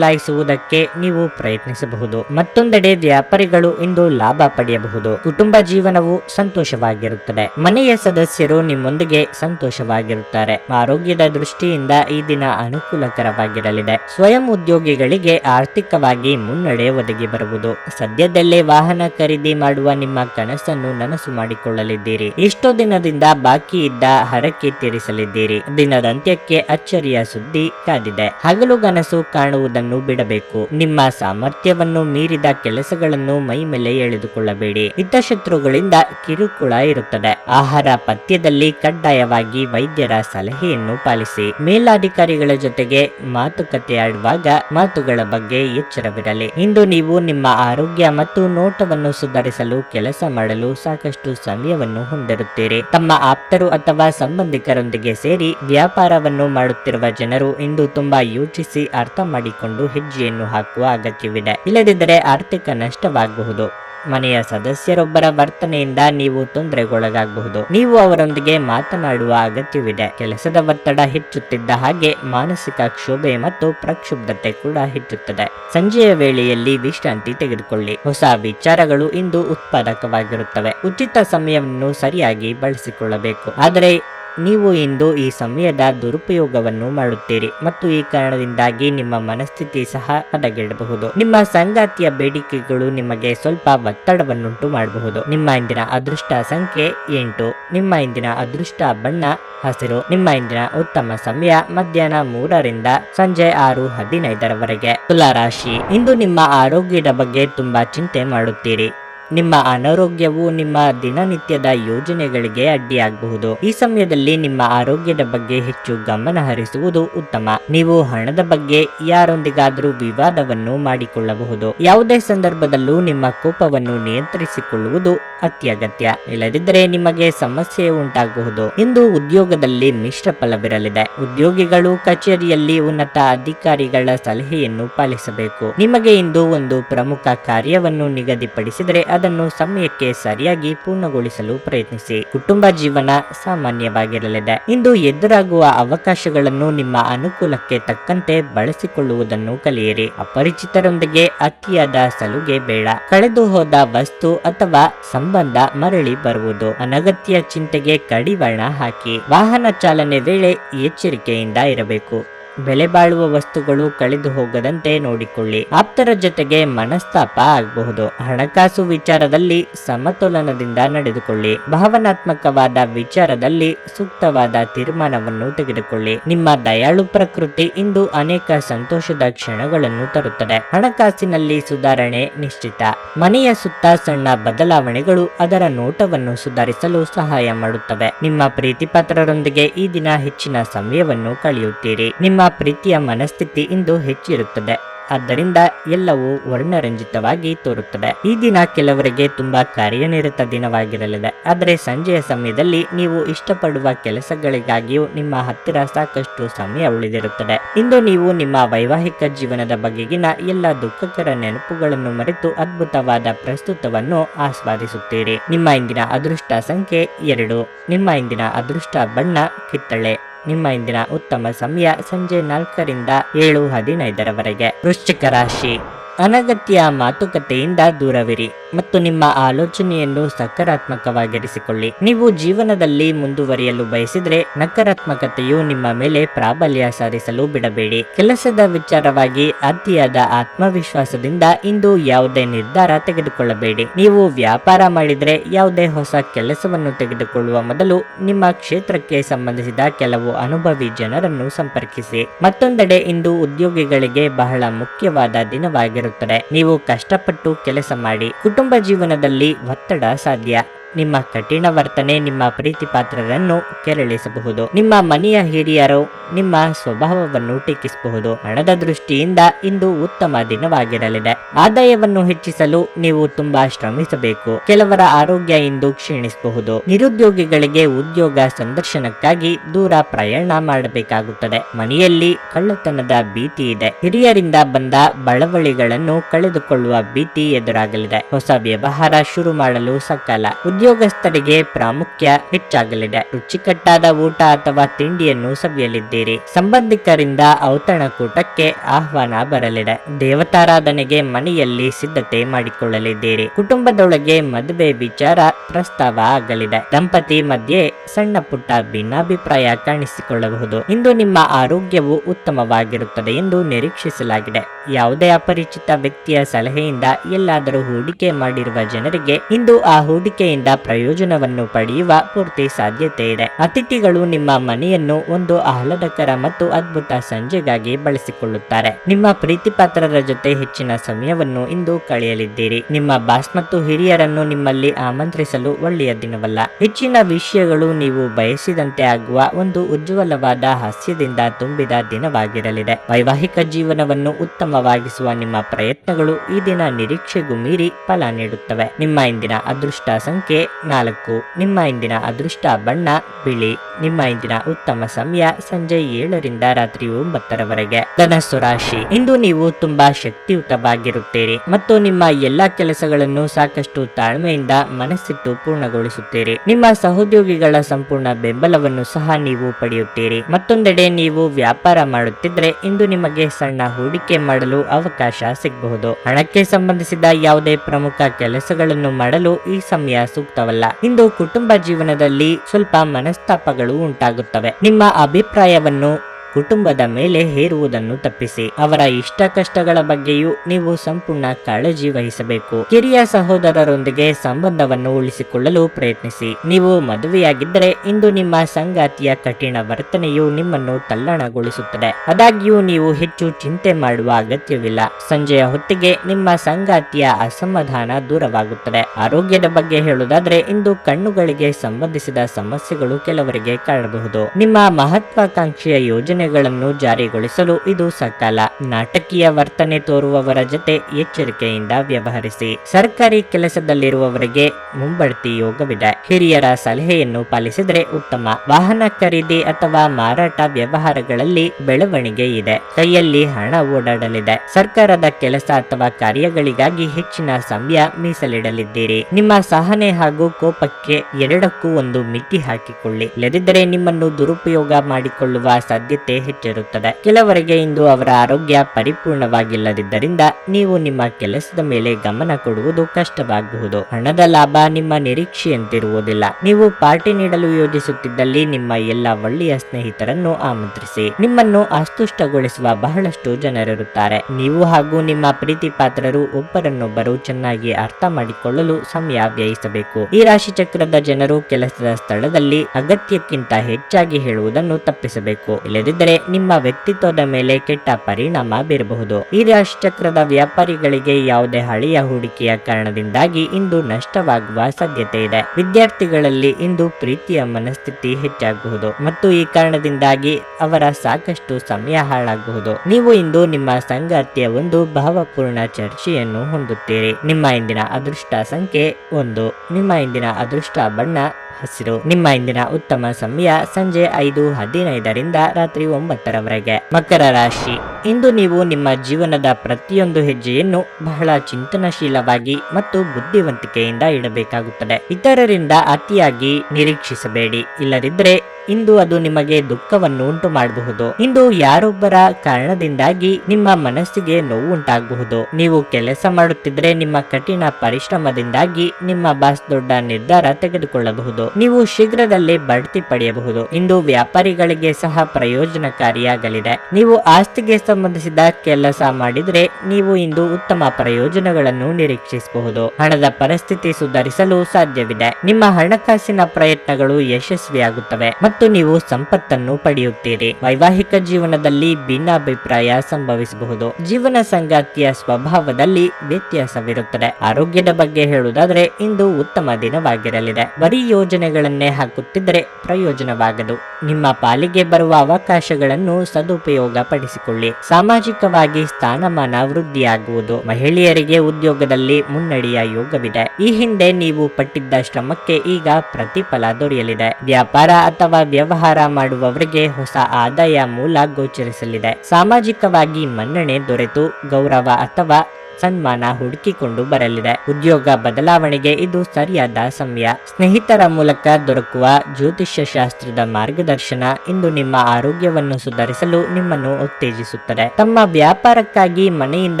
ಬದಲಾಯಿಸುವುದಕ್ಕೆ ನೀವು ಪ್ರಯತ್ನಿಸಬಹುದು. ಮತ್ತೊಂದೆಡೆ ವ್ಯಾಪಾರಿಗಳು ಇಂದು ಲಾಭ ಪಡೆಯಬಹುದು. ಕುಟುಂಬ ಜೀವನವು ಸಂತೋಷವಾಗಿರುತ್ತದೆ. ಮನೆಯ ಸದಸ್ಯರು ನಿಮ್ಮೊಂದಿಗೆ ಸಂತೋಷವಾಗಿರುತ್ತಾರೆ. ಆರೋಗ್ಯದ ದೃಷ್ಟಿಯಿಂದ ಈ ದಿನ ಅನುಕೂಲಕರವಾಗಿರಲಿದೆ. ಸ್ವಯಂ ಉದ್ಯೋಗಿಗಳಿಗೆ ಆರ್ಥಿಕವಾಗಿ ಮುನ್ನಡೆ ಒದಗಿ ಬರುವುದು. ಸದ್ಯದಲ್ಲೇ ವಾಹನ ಖರೀದಿ ಮಾಡುವ ನಿಮ್ಮ ಕನಸನ್ನು ನನಸು ಮಾಡಿಕೊಳ್ಳಲಿದ್ದೀರಿ. ಇಷ್ಟೋ ದಿನದಿಂದ ಬಾಕಿ ಇದ್ದ ಹರಕೆ ತೀರಿಸಲಿದ್ದೀರಿ. ದಿನದ ಅಂತ್ಯಕ್ಕೆ ಅಚ್ಚರಿಯ ಸುದ್ದಿ ಕಾದಿದೆ. ಹಗಲು ಕನಸು ಕಾಣುವುದನ್ನು ಬಿಡಬೇಕು ನಿಮ್ಮ ಸಾಮರ್ಥ್ಯವನ್ನು ಮೀರಿದ ಕೆಲಸಗಳನ್ನು ಮೈ ಮೇಲೆ ಎಳೆದುಕೊಳ್ಳಬೇಡಿ. ಹಿತಶತ್ರುಗಳಿಂದ ಕಿರುಕುಳ ಇರುತ್ತದೆ. ಆಹಾರ ಪಥ್ಯದಲ್ಲಿ ಕಡ್ಡಾಯವಾಗಿ ವೈದ್ಯರ ಸಲಹೆಯನ್ನು ಪಾಲಿಸಿ. ಮೇಲಾಧಿಕಾರಿಗಳ ಜೊತೆಗೆ ಮಾತುಕತೆ ಆಡುವಾಗ ಮಾತುಗಳ ಬಗ್ಗೆ ಎಚ್ಚರವಿರಲಿ. ಇಂದು ನೀವು ನಿಮ್ಮ ಆರೋಗ್ಯ ಮತ್ತು ನೋಟವನ್ನು ಸುಧಾರಿಸಲು ಕೆಲಸ ಮಾಡಲು ಸಾಕಷ್ಟು ಸಮಯವನ್ನು ಹೊಂದಿರುತ್ತೀರಿ. ತಮ್ಮ ಆಪ್ತರು ಅಥವಾ ಸಂಬಂಧಿಕರೊಂದಿಗೆ ಸೇರಿ ವ್ಯಾಪಾರವನ್ನು ಮಾಡುತ್ತಿರುವ ಜನರು ಇಂದು ತುಂಬಾ ಯೋಚಿಸಿ ಅರ್ಥ ಮಾಡಿಕೊಂಡು ಹೆಜ್ಜೆಯನ್ನು ಹಾಕುವ ಅಗತ್ಯವಿದೆ. ಇಲ್ಲದಿದ್ದರೆ ಆರ್ಥಿಕ ನಷ್ಟವಾಗಬಹುದು. ಮನೆಯ ಸದಸ್ಯರೊಬ್ಬರ ವರ್ತನೆಯಿಂದ ನೀವು ತೊಂದರೆಗೊಳಗಾಗಬಹುದು. ನೀವು ಅವರೊಂದಿಗೆ ಮಾತನಾಡುವ ಅಗತ್ಯವಿದೆ. ಕೆಲಸದ ಒತ್ತಡ ಹೆಚ್ಚುತ್ತಿದ್ದ ಹಾಗೆ ಮಾನಸಿಕ ಕ್ಷೋಭೆ ಮತ್ತು ಪ್ರಕ್ಷುಬ್ಧತೆ ಕೂಡ ಹೆಚ್ಚುತ್ತದೆ. ಸಂಜೆಯ ವೇಳೆಯಲ್ಲಿ ವಿಶ್ರಾಂತಿ ತೆಗೆದುಕೊಳ್ಳಿ. ಹೊಸ ವಿಚಾರಗಳು ಇಂದು ಉತ್ಪಾದಕವಾಗಿರುತ್ತವೆ. ಉಚಿತ ಸಮಯವನ್ನು ಸರಿಯಾಗಿ ಬಳಸಿಕೊಳ್ಳಬೇಕು. ಆದರೆ ನೀವು ಇಂದು ಈ ಸಮಯದ ದುರುಪಯೋಗವನ್ನು ಮಾಡುತ್ತೀರಿ ಮತ್ತು ಈ ಕಾರಣದಿಂದಾಗಿ ನಿಮ್ಮ ಮನಸ್ಥಿತಿ ಸಹ ಹದಗೆಡಬಹುದು. ನಿಮ್ಮ ಸಂಗಾತಿಯ ಬೇಡಿಕೆಗಳು ನಿಮಗೆ ಸ್ವಲ್ಪ ಒತ್ತಡವನ್ನುಂಟು ಮಾಡಬಹುದು. ನಿಮ್ಮ ಇಂದಿನ ಅದೃಷ್ಟ ಸಂಖ್ಯೆ ಎಂಟು. ನಿಮ್ಮ ಇಂದಿನ ಅದೃಷ್ಟ ಬಣ್ಣ ಹಸಿರು. ನಿಮ್ಮ ಇಂದಿನ ಉತ್ತಮ ಸಮಯ ಮಧ್ಯಾಹ್ನ ಮೂರರಿಂದ ಸಂಜೆ ಆರು ಹದಿನೈದರವರೆಗೆ. ತುಲಾರಾಶಿ ಇಂದು ನಿಮ್ಮ ಆರೋಗ್ಯದ ಬಗ್ಗೆ ತುಂಬಾ ಚಿಂತೆ ಮಾಡುತ್ತೀರಿ. ನಿಮ್ಮ ಅನಾರೋಗ್ಯವು ನಿಮ್ಮ ದಿನನಿತ್ಯದ ಯೋಜನೆಗಳಿಗೆ ಅಡ್ಡಿಯಾಗಬಹುದು. ಈ ಸಮಯದಲ್ಲಿ ನಿಮ್ಮ ಆರೋಗ್ಯದ ಬಗ್ಗೆ ಹೆಚ್ಚು ಗಮನ ಹರಿಸುವುದು ಉತ್ತಮ. ನೀವು ಹಣದ ಬಗ್ಗೆ ಯಾರೊಂದಿಗಾದರೂ ವಿವಾದವನ್ನು ಮಾಡಿಕೊಳ್ಳಬಹುದು. ಯಾವುದೇ ಸಂದರ್ಭದಲ್ಲೂ ನಿಮ್ಮ ಕೋಪವನ್ನು ನಿಯಂತ್ರಿಸಿಕೊಳ್ಳುವುದು ಅತ್ಯಗತ್ಯ. ಇಲ್ಲದಿದ್ದರೆ ನಿಮಗೆ ಸಮಸ್ಯೆ ಉಂಟಾಗಬಹುದು. ಇಂದು ಉದ್ಯೋಗದಲ್ಲಿ ಮಿಶ್ರ ಫಲವಿರಲಿದೆ. ಉದ್ಯೋಗಿಗಳು ಕಚೇರಿಯಲ್ಲಿ ಉನ್ನತ ಅಧಿಕಾರಿಗಳ ಸಲಹೆಯನ್ನು ಪಾಲಿಸಬೇಕು. ನಿಮಗೆ ಇಂದು ಒಂದು ಪ್ರಮುಖ ಕಾರ್ಯವನ್ನು ನಿಗದಿಪಡಿಸಿದರೆ ಅದನ್ನು ಸಮಯಕ್ಕೆ ಸರಿಯಾಗಿ ಪೂರ್ಣಗೊಳಿಸಲು ಪ್ರಯತ್ನಿಸಿ. ಕುಟುಂಬ ಜೀವನ ಸಾಮಾನ್ಯವಾಗಿರಲಿದೆ. ಇಂದು ಎದುರಾಗುವ ಅವಕಾಶಗಳನ್ನು ನಿಮ್ಮ ಅನುಕೂಲಕ್ಕೆ ತಕ್ಕಂತೆ ಬಳಸಿಕೊಳ್ಳುವುದನ್ನು ಕಲಿಯಿರಿ. ಅಪರಿಚಿತರೊಂದಿಗೆ ಅತಿಯಾದ ಸಲುಗೆ ಬೇಡ. ಕಳೆದು ಹೋದ ವಸ್ತು ಅಥವಾ ಸಂಬಂಧ ಮರಳಿ ಬರುವುದು. ಅನಗತ್ಯ ಚಿಂತೆಗೆ ಕಡಿವಾಣ ಹಾಕಿ. ವಾಹನ ಚಾಲನೆ ವೇಳೆ ಎಚ್ಚರಿಕೆಯಿಂದ ಇರಬೇಕು. ಬೆಲೆ ಬಾಳುವ ವಸ್ತುಗಳು ಕಳೆದು ಹೋಗದಂತೆ ನೋಡಿಕೊಳ್ಳಿ. ಆಪ್ತರ ಜೊತೆಗೆ ಮನಸ್ತಾಪ ಆಗಬಹುದು. ಹಣಕಾಸು ವಿಚಾರದಲ್ಲಿ ಸಮತೋಲನದಿಂದ ನಡೆದುಕೊಳ್ಳಿ. ಭಾವನಾತ್ಮಕವಾದ ವಿಚಾರದಲ್ಲಿ ಸೂಕ್ತವಾದ ತೀರ್ಮಾನವನ್ನು ತೆಗೆದುಕೊಳ್ಳಿ. ನಿಮ್ಮ ದಯಾಳು ಪ್ರಕೃತಿ ಇಂದು ಅನೇಕ ಸಂತೋಷದ ಕ್ಷಣಗಳನ್ನು ತರುತ್ತದೆ. ಹಣಕಾಸಿನಲ್ಲಿ ಸುಧಾರಣೆ ನಿಶ್ಚಿತ. ಮನೆಯ ಸುತ್ತ ಸಣ್ಣ ಬದಲಾವಣೆಗಳು ಅದರ ನೋಟವನ್ನು ಸುಧಾರಿಸಲು ಸಹಾಯ ಮಾಡುತ್ತವೆ. ನಿಮ್ಮ ಪ್ರೀತಿಪಾತ್ರರೊಂದಿಗೆ ಈ ದಿನ ಹೆಚ್ಚಿನ ಸಮಯವನ್ನು ಕಳೆಯುತ್ತೀರಿ. ನಿಮ್ಮ ಪ್ರೀತಿಯ ಮನಸ್ಥಿತಿ ಇಂದು ಹೆಚ್ಚಿರುತ್ತದೆ. ಆದ್ದರಿಂದ ಎಲ್ಲವೂ ವರ್ಣರಂಜಿತವಾಗಿ ತೋರುತ್ತದೆ. ಈ ದಿನ ಕೆಲವರಿಗೆ ತುಂಬಾ ಕಾರ್ಯನಿರತ ದಿನವಾಗಿರಲಿದೆ. ಆದರೆ ಸಂಜೆಯ ಸಮಯದಲ್ಲಿ ನೀವು ಇಷ್ಟಪಡುವ ಕೆಲಸಗಳಿಗಾಗಿಯೂ ನಿಮ್ಮ ಹತ್ತಿರ ಸಾಕಷ್ಟು ಸಮಯ ಉಳಿದಿರುತ್ತದೆ. ಇಂದು ನೀವು ನಿಮ್ಮ ವೈವಾಹಿಕ ಜೀವನದ ಬಗೆಗಿನ ಎಲ್ಲ ದುಃಖಕರ ನೆನಪುಗಳನ್ನು ಮರೆತು ಅದ್ಭುತವಾದ ಪ್ರಸ್ತುತವನ್ನು ಆಸ್ವಾದಿಸುತ್ತೀರಿ. ನಿಮ್ಮ ಇಂದಿನ ಅದೃಷ್ಟ ಸಂಖ್ಯೆ ಎರಡು. ನಿಮ್ಮ ಇಂದಿನ ಅದೃಷ್ಟ ಬಣ್ಣ ಕಿತ್ತಳೆ. ನಿಮ್ಮ ಇಂದಿನ ಉತ್ತಮ ಸಮಯ ಸಂಜೆ ನಾಲ್ಕರಿಂದ ಏಳು ಹದಿನೈದರವರೆಗೆ. ವೃಶ್ಚಿಕ ರಾಶಿ. ಅನಗತ್ಯ ಮಾತುಕತೆಯಿಂದ ದೂರವಿರಿ ಮತ್ತು ನಿಮ್ಮ ಆಲೋಚನೆಯನ್ನು ಸಕಾರಾತ್ಮಕವಾಗಿರಿಸಿಕೊಳ್ಳಿ. ನೀವು ಜೀವನದಲ್ಲಿ ಮುಂದುವರಿಯಲು ಬಯಸಿದ್ರೆ ನಕಾರಾತ್ಮಕತೆಯು ನಿಮ್ಮ ಮೇಲೆ ಪ್ರಾಬಲ್ಯ ಸಾಧಿಸಲು ಬಿಡಬೇಡಿ. ಕೆಲಸದ ವಿಚಾರವಾಗಿ ಅತಿಯಾದ ಆತ್ಮವಿಶ್ವಾಸದಿಂದ ಇಂದು ಯಾವುದೇ ನಿರ್ಧಾರ ತೆಗೆದುಕೊಳ್ಳಬೇಡಿ. ನೀವು ವ್ಯಾಪಾರ ಮಾಡಿದ್ರೆ ಯಾವುದೇ ಹೊಸ ಕೆಲಸವನ್ನು ತೆಗೆದುಕೊಳ್ಳುವ ಮೊದಲು ನಿಮ್ಮ ಕ್ಷೇತ್ರಕ್ಕೆ ಸಂಬಂಧಿಸಿದ ಕೆಲವು ಅನುಭವಿ ಜನರನ್ನು ಸಂಪರ್ಕಿಸಿ. ಮತ್ತೊಂದೆಡೆ ಇಂದು ಉದ್ಯೋಗಿಗಳಿಗೆ ಬಹಳ ಮುಖ್ಯವಾದ ದಿನವಾಗಿರುತ್ತದೆ. ನೀವು ಕಷ್ಟಪಟ್ಟು ಕೆಲಸ ಮಾಡಿ ಕುಟುಂಬ ಜೀವನದಲ್ಲಿ ಒತ್ತಡ ಸಾಧ್ಯ. ನಿಮ್ಮ ಕಠಿಣ ವರ್ತನೆ, ನಿಮ್ಮ ಪ್ರೀತಿ ಪಾತ್ರರನ್ನು ಕೆರಳಿಸಬಹುದು. ನಿಮ್ಮ ಮನೆಯ ಹಿರಿಯರು ನಿಮ್ಮ ಸ್ವಭಾವವನ್ನು ಟೀಕಿಸಬಹುದು. ಹಣದ ದೃಷ್ಟಿಯಿಂದ ಇಂದು ಉತ್ತಮ ದಿನವಾಗಿರಲಿದೆ. ಆದಾಯವನ್ನು ಹೆಚ್ಚಿಸಲು ನೀವು ತುಂಬಾ ಶ್ರಮಿಸಬೇಕು. ಕೆಲವರ ಆರೋಗ್ಯ ಇಂದು ಕ್ಷೀಣಿಸಬಹುದು. ನಿರುದ್ಯೋಗಿಗಳಿಗೆ ಉದ್ಯೋಗ ಸಂದರ್ಶನಕ್ಕಾಗಿ ದೂರ ಪ್ರಯಾಣ ಮಾಡಬೇಕಾಗುತ್ತದೆ. ಮನೆಯಲ್ಲಿ ಕಳ್ಳತನದ ಭೀತಿ ಇದೆ. ಹಿರಿಯರಿಂದ ಬಂದ ಬಳವಳಿಗಳನ್ನು ಕಳೆದುಕೊಳ್ಳುವ ಭೀತಿ ಎದುರಾಗಲಿದೆ. ಹೊಸ ವ್ಯವಹಾರ ಶುರು ಮಾಡಲು ಸಕಾಲ ಉದ್ಯೋಗಸ್ಥರಿಗೆ ಪ್ರಾಮುಖ್ಯ ಹೆಚ್ಚಾಗಲಿದೆ. ರುಚಿಕಟ್ಟಾದ ಊಟ ಅಥವಾ ತಿಂಡಿಯನ್ನು ಸವಿಯಲಿದ್ದೀರಿ. ಸಂಬಂಧಿಕರಿಂದ ಔತಣಕೂಟಕ್ಕೆ ಆಹ್ವಾನ ಬರಲಿದೆ. ದೇವತಾರಾಧನೆಗೆ ಮನೆಯಲ್ಲಿ ಸಿದ್ಧತೆ ಮಾಡಿಕೊಳ್ಳಲಿದ್ದೀರಿ. ಕುಟುಂಬದೊಳಗೆ ಮದುವೆ ವಿಚಾರ ಪ್ರಸ್ತಾವ ಆಗಲಿದೆ. ದಂಪತಿ ಮಧ್ಯೆ ಸಣ್ಣ ಪುಟ್ಟ ಭಿನ್ನಾಭಿಪ್ರಾಯ ಕಾಣಿಸಿಕೊಳ್ಳಬಹುದು. ಇಂದು ನಿಮ್ಮ ಆರೋಗ್ಯವು ಉತ್ತಮವಾಗಿರುತ್ತದೆ ಎಂದು ನಿರೀಕ್ಷಿಸಲಾಗಿದೆ. ಯಾವುದೇ ಅಪರಿಚಿತ ವ್ಯಕ್ತಿಯ ಸಲಹೆಯಿಂದ ಎಲ್ಲಾದರೂ ಹೂಡಿಕೆ ಮಾಡಿರುವ ಜನರಿಗೆ ಇಂದು ಆ ಹೂಡಿಕೆಯಿಂದ ಪ್ರಯೋಜನವನ್ನು ಪಡೆಯುವ ಪೂರ್ತಿ ಸಾಧ್ಯತೆ ಇದೆ. ಅತಿಥಿಗಳು ನಿಮ್ಮ ಮನೆಯನ್ನು ಒಂದು ಆಹ್ಲಾದಕರ ಮತ್ತು ಅದ್ಭುತ ಸಂಜೆಗಾಗಿ ಬಳಸಿಕೊಳ್ಳುತ್ತಾರೆ. ನಿಮ್ಮ ಪ್ರೀತಿಪಾತ್ರರ ಜೊತೆ ಹೆಚ್ಚಿನ ಸಮಯವನ್ನು ಇಂದು ಕಳೆಯಲಿದ್ದೀರಿ. ನಿಮ್ಮ ಬಾಸ್ ಮತ್ತು ಹಿರಿಯರನ್ನು ನಿಮ್ಮಲ್ಲಿ ಆಮಂತ್ರಿಸಲು ಒಳ್ಳೆಯ ದಿನವಲ್ಲ. ಹೆಚ್ಚಿನ ವಿಷಯಗಳು ನೀವು ಬಯಸಿದಂತೆ ಆಗುವ ಒಂದು ಉಜ್ವಲವಾದ ಹಾಸ್ಯದಿಂದ ತುಂಬಿದ ದಿನವಾಗಿರಲಿದೆ. ವೈವಾಹಿಕ ಜೀವನವನ್ನು ಉತ್ತಮವಾಗಿಸುವ ನಿಮ್ಮ ಪ್ರಯತ್ನಗಳು ಈ ದಿನ ನಿರೀಕ್ಷೆಗೂ ಮೀರಿ ಫಲ ನೀಡುತ್ತವೆ. ನಿಮ್ಮ ಇಂದಿನ ಅದೃಷ್ಟ ಸಂಖ್ಯೆ ನಾಲ್ಕು. ನಿಮ್ಮ ಇಂದಿನ ಅದೃಷ್ಟ ಬಣ್ಣ, ಬಿಳಿ. ನಿಮ್ಮ ಇಂದಿನ ಉತ್ತಮ ಸಮಯ ಸಂಜೆ ಏಳರಿಂದ ರಾತ್ರಿ ಒಂಬತ್ತರವರೆಗೆ. ಧನಸ್ಸು ರಾಶಿ. ಇಂದು ನೀವು ತುಂಬಾ ಶಕ್ತಿಯುತವಾಗಿರುತ್ತೀರಿ ಮತ್ತು ನಿಮ್ಮ ಎಲ್ಲಾ ಕೆಲಸಗಳನ್ನು ಸಾಕಷ್ಟು ತಾಳ್ಮೆಯಿಂದ ಮನಸ್ಸಿಟ್ಟು ಪೂರ್ಣಗೊಳಿಸುತ್ತೀರಿ. ನಿಮ್ಮ ಸಹೋದ್ಯೋಗಿಗಳ ಸಂಪೂರ್ಣ ಬೆಂಬಲವನ್ನು ಸಹ ನೀವು ಪಡೆಯುತ್ತೀರಿ. ಮತ್ತೊಂದೆಡೆ ನೀವು ವ್ಯಾಪಾರ ಮಾಡುತ್ತಿದ್ರೆ ಇಂದು ನಿಮಗೆ ಸಣ್ಣ ಹೂಡಿಕೆ ಮಾಡಲು ಅವಕಾಶ ಸಿಗಬಹುದು. ಹಣಕ್ಕೆ ಸಂಬಂಧಿಸಿದ ಯಾವುದೇ ಪ್ರಮುಖ ಕೆಲಸಗಳನ್ನು ಮಾಡಲು ಈ ಸಮಯ ಸೂಕ್ತವಲ್ಲ ಇಂದು ಕುಟುಂಬ ಜೀವನದಲ್ಲಿ ಸ್ವಲ್ಪ ಮನಸ್ತಾಪಗಳು ಉಂಟಾಗುತ್ತವೆ. ನಿಮ್ಮ ಅಭಿಪ್ರಾಯವನ್ನು ಕುಟುಂಬದ ಮೇಲೆ ಹೇರುವುದನ್ನು ತಪ್ಪಿಸಿ. ಅವರ ಇಷ್ಟ ಕಷ್ಟಗಳ ಬಗ್ಗೆಯೂ ನೀವು ಸಂಪೂರ್ಣ ಕಾಳಜಿ ವಹಿಸಬೇಕು. ಕಿರಿಯ ಸಹೋದರರೊಂದಿಗೆ ಸಂಬಂಧವನ್ನು ಉಳಿಸಿಕೊಳ್ಳಲು ಪ್ರಯತ್ನಿಸಿ. ನೀವು ಮದುವೆಯಾಗಿದ್ದರೆ ಇಂದು ನಿಮ್ಮ ಸಂಗಾತಿಯ ಕಠಿಣ ವರ್ತನೆಯು ನಿಮ್ಮನ್ನು ತಲ್ಲಣಗೊಳಿಸುತ್ತದೆ. ಆದಾಗ್ಯೂ ನೀವು ಹೆಚ್ಚು ಚಿಂತೆ ಮಾಡುವ ಅಗತ್ಯವಿಲ್ಲ. ಸಂಜೆಯ ಹೊತ್ತಿಗೆ ನಿಮ್ಮ ಸಂಗಾತಿಯ ಅಸಮಾಧಾನ ದೂರವಾಗುತ್ತದೆ. ಆರೋಗ್ಯದ ಬಗ್ಗೆ ಹೇಳುವುದಾದ್ರೆ ಇಂದು ಕಣ್ಣುಗಳಿಗೆ ಸಂಬಂಧಿಸಿದ ಸಮಸ್ಯೆಗಳು ಕೆಲವರಿಗೆ ಕಾಣಬಹುದು. ನಿಮ್ಮ ಮಹತ್ವಾಕಾಂಕ್ಷೆಯ ಯೋಜನೆಗಳನ್ನು ಜಾರಿಗೊಳಿಸಲು ಇದು ಸಕಾಲ ನಾಟಕೀಯ ವರ್ತನೆ ತೋರುವವರ ಜೊತೆ ಎಚ್ಚರಿಕೆಯಿಂದ ವ್ಯವಹರಿಸಿ, ಸರ್ಕಾರಿ ಕೆಲಸದಲ್ಲಿರುವವರಿಗೆ ಮುಂಬಡ್ತಿ ಯೋಗವಿದೆ. ಹಿರಿಯರ ಸಲಹೆಯನ್ನು ಪಾಲಿಸಿದರೆ ಉತ್ತಮ. ವಾಹನ ಖರೀದಿ ಅಥವಾ ಮಾರಾಟ ವ್ಯವಹಾರಗಳಲ್ಲಿ ಬೆಳವಣಿಗೆ ಇದೆ. ಕೈಯಲ್ಲಿ ಹಣ ಓಡಾಡಲಿದೆ. ಸರ್ಕಾರದ ಕೆಲಸ ಅಥವಾ ಕಾರ್ಯಗಳಿಗಾಗಿ ಹೆಚ್ಚಿನ ಸಮಯ ಮೀಸಲಿಡಲಿದ್ದೀರಿ. ನಿಮ್ಮ ಸಹನೆ ಹಾಗೂ ಕೋಪಕ್ಕೆ ಎರಡಕ್ಕೂ ಒಂದು ಮಿತಿ ಹಾಕಿಕೊಳ್ಳಿ. ಇಲ್ಲದಿದ್ದರೆ ನಿಮ್ಮನ್ನು ದುರುಪಯೋಗ ಮಾಡಿಕೊಳ್ಳುವ ಸಾಧ್ಯತೆ ಹೆಚ್ಚಿರುತ್ತದೆ ಕೆಲವರಿಗೆ ಇಂದು ಅವರ ಆರೋಗ್ಯ ಪರಿಪೂರ್ಣವಾಗಿಲ್ಲದಿದ್ದರಿಂದ ನೀವು ನಿಮ್ಮ ಕೆಲಸದ ಮೇಲೆ ಗಮನ ಕೊಡುವುದು ಕಷ್ಟವಾಗಬಹುದು ಹಣದ ಲಾಭ ನಿಮ್ಮ ನಿರೀಕ್ಷೆಯಂತಿರುವುದಿಲ್ಲ. ನೀವು ಪಾರ್ಟಿ ನೀಡಲು ಯೋಜಿಸುತ್ತಿದ್ದಲ್ಲಿ ನಿಮ್ಮ ಎಲ್ಲ ಒಳ್ಳೆಯ ಸ್ನೇಹಿತರನ್ನು ಆಮಂತ್ರಿಸಿ. ನಿಮ್ಮನ್ನು ಅಸ್ತುಷ್ಟಗೊಳಿಸುವ ಬಹಳಷ್ಟು ಜನರಿರುತ್ತಾರೆ. ನೀವು ಹಾಗೂ ನಿಮ್ಮ ಪ್ರೀತಿ ಪಾತ್ರರು ಒಬ್ಬರನ್ನೊಬ್ಬರು ಚೆನ್ನಾಗಿ ಅರ್ಥ ಮಾಡಿಕೊಳ್ಳಲು ಸಮಯ ವ್ಯಯಿಸಬೇಕು. ಈ ರಾಶಿ ಚಕ್ರದ ಜನರು ಕೆಲಸದ ಸ್ಥಳದಲ್ಲಿ ಅಗತ್ಯಕ್ಕಿಂತ ಹೆಚ್ಚಾಗಿ ಹೇಳುವುದನ್ನು ತಪ್ಪಿಸಬೇಕು. ಇಲ್ಲದಿದ್ದರೆ ನಿಮ್ಮ ವ್ಯಕ್ತಿತ್ವದ ಮೇಲೆ ಕೆಟ್ಟ ಪರಿಣಾಮ ಬೀರಬಹುದು. ಈ ರಾಶಿಚಕ್ರದ ವ್ಯಾಪಾರಿಗಳಿಗೆ ಯಾವುದೇ ಹಳೆಯ ಹೂಡಿಕೆಯ ಕಾರಣದಿಂದಾಗಿ ಇಂದು ನಷ್ಟವಾಗುವ ಸಾಧ್ಯತೆ ಇದೆ. ವಿದ್ಯಾರ್ಥಿಗಳಲ್ಲಿ ಇಂದು ಪ್ರೀತಿಯ ಮನಸ್ಥಿತಿ ಹೆಚ್ಚಾಗಬಹುದು ಮತ್ತು ಈ ಕಾರಣದಿಂದಾಗಿ ಅವರ ಸಾಕಷ್ಟು ಸಮಯ ಹಾಳಾಗಬಹುದು. ನೀವು ಇಂದು ನಿಮ್ಮ ಸಂಗಾತಿಯ ಒಂದು ಭಾವಪೂರ್ಣ ಚರ್ಚೆಯನ್ನು ಹೊಂದುತ್ತೀರಿ. ನಿಮ್ಮ ಇಂದಿನ ಅದೃಷ್ಟ ಸಂಖ್ಯೆ ಒಂದು. ನಿಮ್ಮ ಇಂದಿನ ಅದೃಷ್ಟ ಬಣ್ಣ ಹಸಿರು. ನಿಮ್ಮ ಇಂದಿನ ಉತ್ತಮ ಸಮಯ ಸಂಜೆ ಐದು ಹದಿನೈದರಿಂದ ರಾತ್ರಿ ಒಂಬತ್ತರವರೆಗೆ. ಮಕರ ರಾಶಿ. ಇಂದು ನೀವು ನಿಮ್ಮ ಜೀವನದ ಪ್ರತಿಯೊಂದು ಹೆಜ್ಜೆಯನ್ನು ಬಹಳ ಚಿಂತನಶೀಲವಾಗಿ ಮತ್ತು ಬುದ್ಧಿವಂತಿಕೆಯಿಂದ ಇಡಬೇಕಾಗುತ್ತದೆ. ಇತರರಿಂದ ಅತಿಯಾಗಿ ನಿರೀಕ್ಷಿಸಬೇಡಿ. ಇಲ್ಲದಿದ್ದರೆ ಇಂದು ಅದು ನಿಮಗೆ ದುಃಖವನ್ನು ಉಂಟು ಮಾಡಬಹುದು ಇಂದು ಯಾರೊಬ್ಬರ ಕಾರಣದಿಂದಾಗಿ ನಿಮ್ಮ ಮನಸ್ಸಿಗೆ ನೋವು ಉಂಟಾಗಬಹುದು ನೀವು ಕೆಲಸ ಮಾಡುತ್ತಿದ್ರೆ ನಿಮ್ಮ ಕಠಿಣ ಪರಿಶ್ರಮದಿಂದಾಗಿ ನಿಮ್ಮ ಬಾಸ್ ದೊಡ್ಡ ನಿರ್ಧಾರ ತೆಗೆದುಕೊಳ್ಳಬಹುದು. ನೀವು ಶೀಘ್ರದಲ್ಲೇ ಬಡ್ತಿ ಪಡೆಯಬಹುದು. ಇಂದು ವ್ಯಾಪಾರಿಗಳಿಗೆ ಸಹ ಪ್ರಯೋಜನಕಾರಿಯಾಗಲಿದೆ. ನೀವು ಆಸ್ತಿಗೆ ಸಂಬಂಧಿಸಿದ ಕೆಲಸ ಮಾಡಿದ್ರೆ ನೀವು ಇಂದು ಉತ್ತಮ ಪ್ರಯೋಜನಗಳನ್ನು ನಿರೀಕ್ಷಿಸಬಹುದು. ಹಣದ ಪರಿಸ್ಥಿತಿ ಸುಧಾರಿಸಲು ಸಾಧ್ಯವಿದೆ. ನಿಮ್ಮ ಹಣಕಾಸಿನ ಪ್ರಯತ್ನಗಳು ಯಶಸ್ವಿಯಾಗುತ್ತವೆ ಮತ್ತು ನೀವು ಸಂಪತ್ತನ್ನು ಪಡೆಯುತ್ತೀರಿ. ವೈವಾಹಿಕ ಜೀವನದಲ್ಲಿ ಭಿನ್ನಾಭಿಪ್ರಾಯ ಸಂಭವಿಸಬಹುದು. ಜೀವನ ಸಂಗಾತಿಯ ಸ್ವಭಾವದಲ್ಲಿ ವ್ಯತ್ಯಾಸವಿರುತ್ತದೆ. ಆರೋಗ್ಯದ ಬಗ್ಗೆ ಹೇಳುವುದಾದ್ರೆ ಇಂದು ಉತ್ತಮ ದಿನವಾಗಿರಲಿದೆ. ಬರೀ ಯೋಜನೆಗಳನ್ನೇ ಹಾಕುತ್ತಿದ್ದರೆ ಪ್ರಯೋಜನವಾಗದು. ನಿಮ್ಮ ಪಾಲಿಗೆ ಬರುವ ಅವಕಾಶಗಳನ್ನು ಸದುಪಯೋಗ ಪಡಿಸಿಕೊಳ್ಳಿ ಸಾಮಾಜಿಕವಾಗಿ ಸ್ಥಾನಮಾನ ವೃದ್ಧಿಯಾಗುವುದು. ಮಹಿಳೆಯರಿಗೆ ಉದ್ಯೋಗದಲ್ಲಿ ಮುನ್ನಡೆಯ ಯೋಗವಿದೆ. ಈ ಹಿಂದೆ ನೀವು ಪಟ್ಟಿದ್ದ ಶ್ರಮಕ್ಕೆ ಈಗ ಪ್ರತಿಫಲ ದೊರೆಯಲಿದೆ. ವ್ಯಾಪಾರ ಅಥವಾ ವ್ಯವಹಾರ ಮಾಡುವವರಿಗೆ ಹೊಸ ಆದಾಯ ಮೂಲ ಗೋಚರಿಸಲಿದೆ. ಸಾಮಾಜಿಕವಾಗಿ ಮನ್ನಣೆ ದೊರೆತು ಗೌರವ ಅಥವಾ ಸನ್ಮಾನ ಹುಡುಕಿಕೊಂಡು ಬರಲಿದೆ. ಉದ್ಯೋಗ ಬದಲಾವಣೆಗೆ ಇದು ಸರಿಯಾದ ಸಮಯ. ಸ್ನೇಹಿತರ ಮೂಲಕ ದೊರಕುವ ಜ್ಯೋತಿಷ್ಯ ಶಾಸ್ತ್ರದ ಮಾರ್ಗದರ್ಶನ ಇಂದು ನಿಮ್ಮ ಆರೋಗ್ಯವನ್ನು ಸುಧಾರಿಸಲು ನಿಮ್ಮನ್ನು ಉತ್ತೇಜಿಸುತ್ತದೆ. ತಮ್ಮ ವ್ಯಾಪಾರಕ್ಕಾಗಿ ಮನೆಯಿಂದ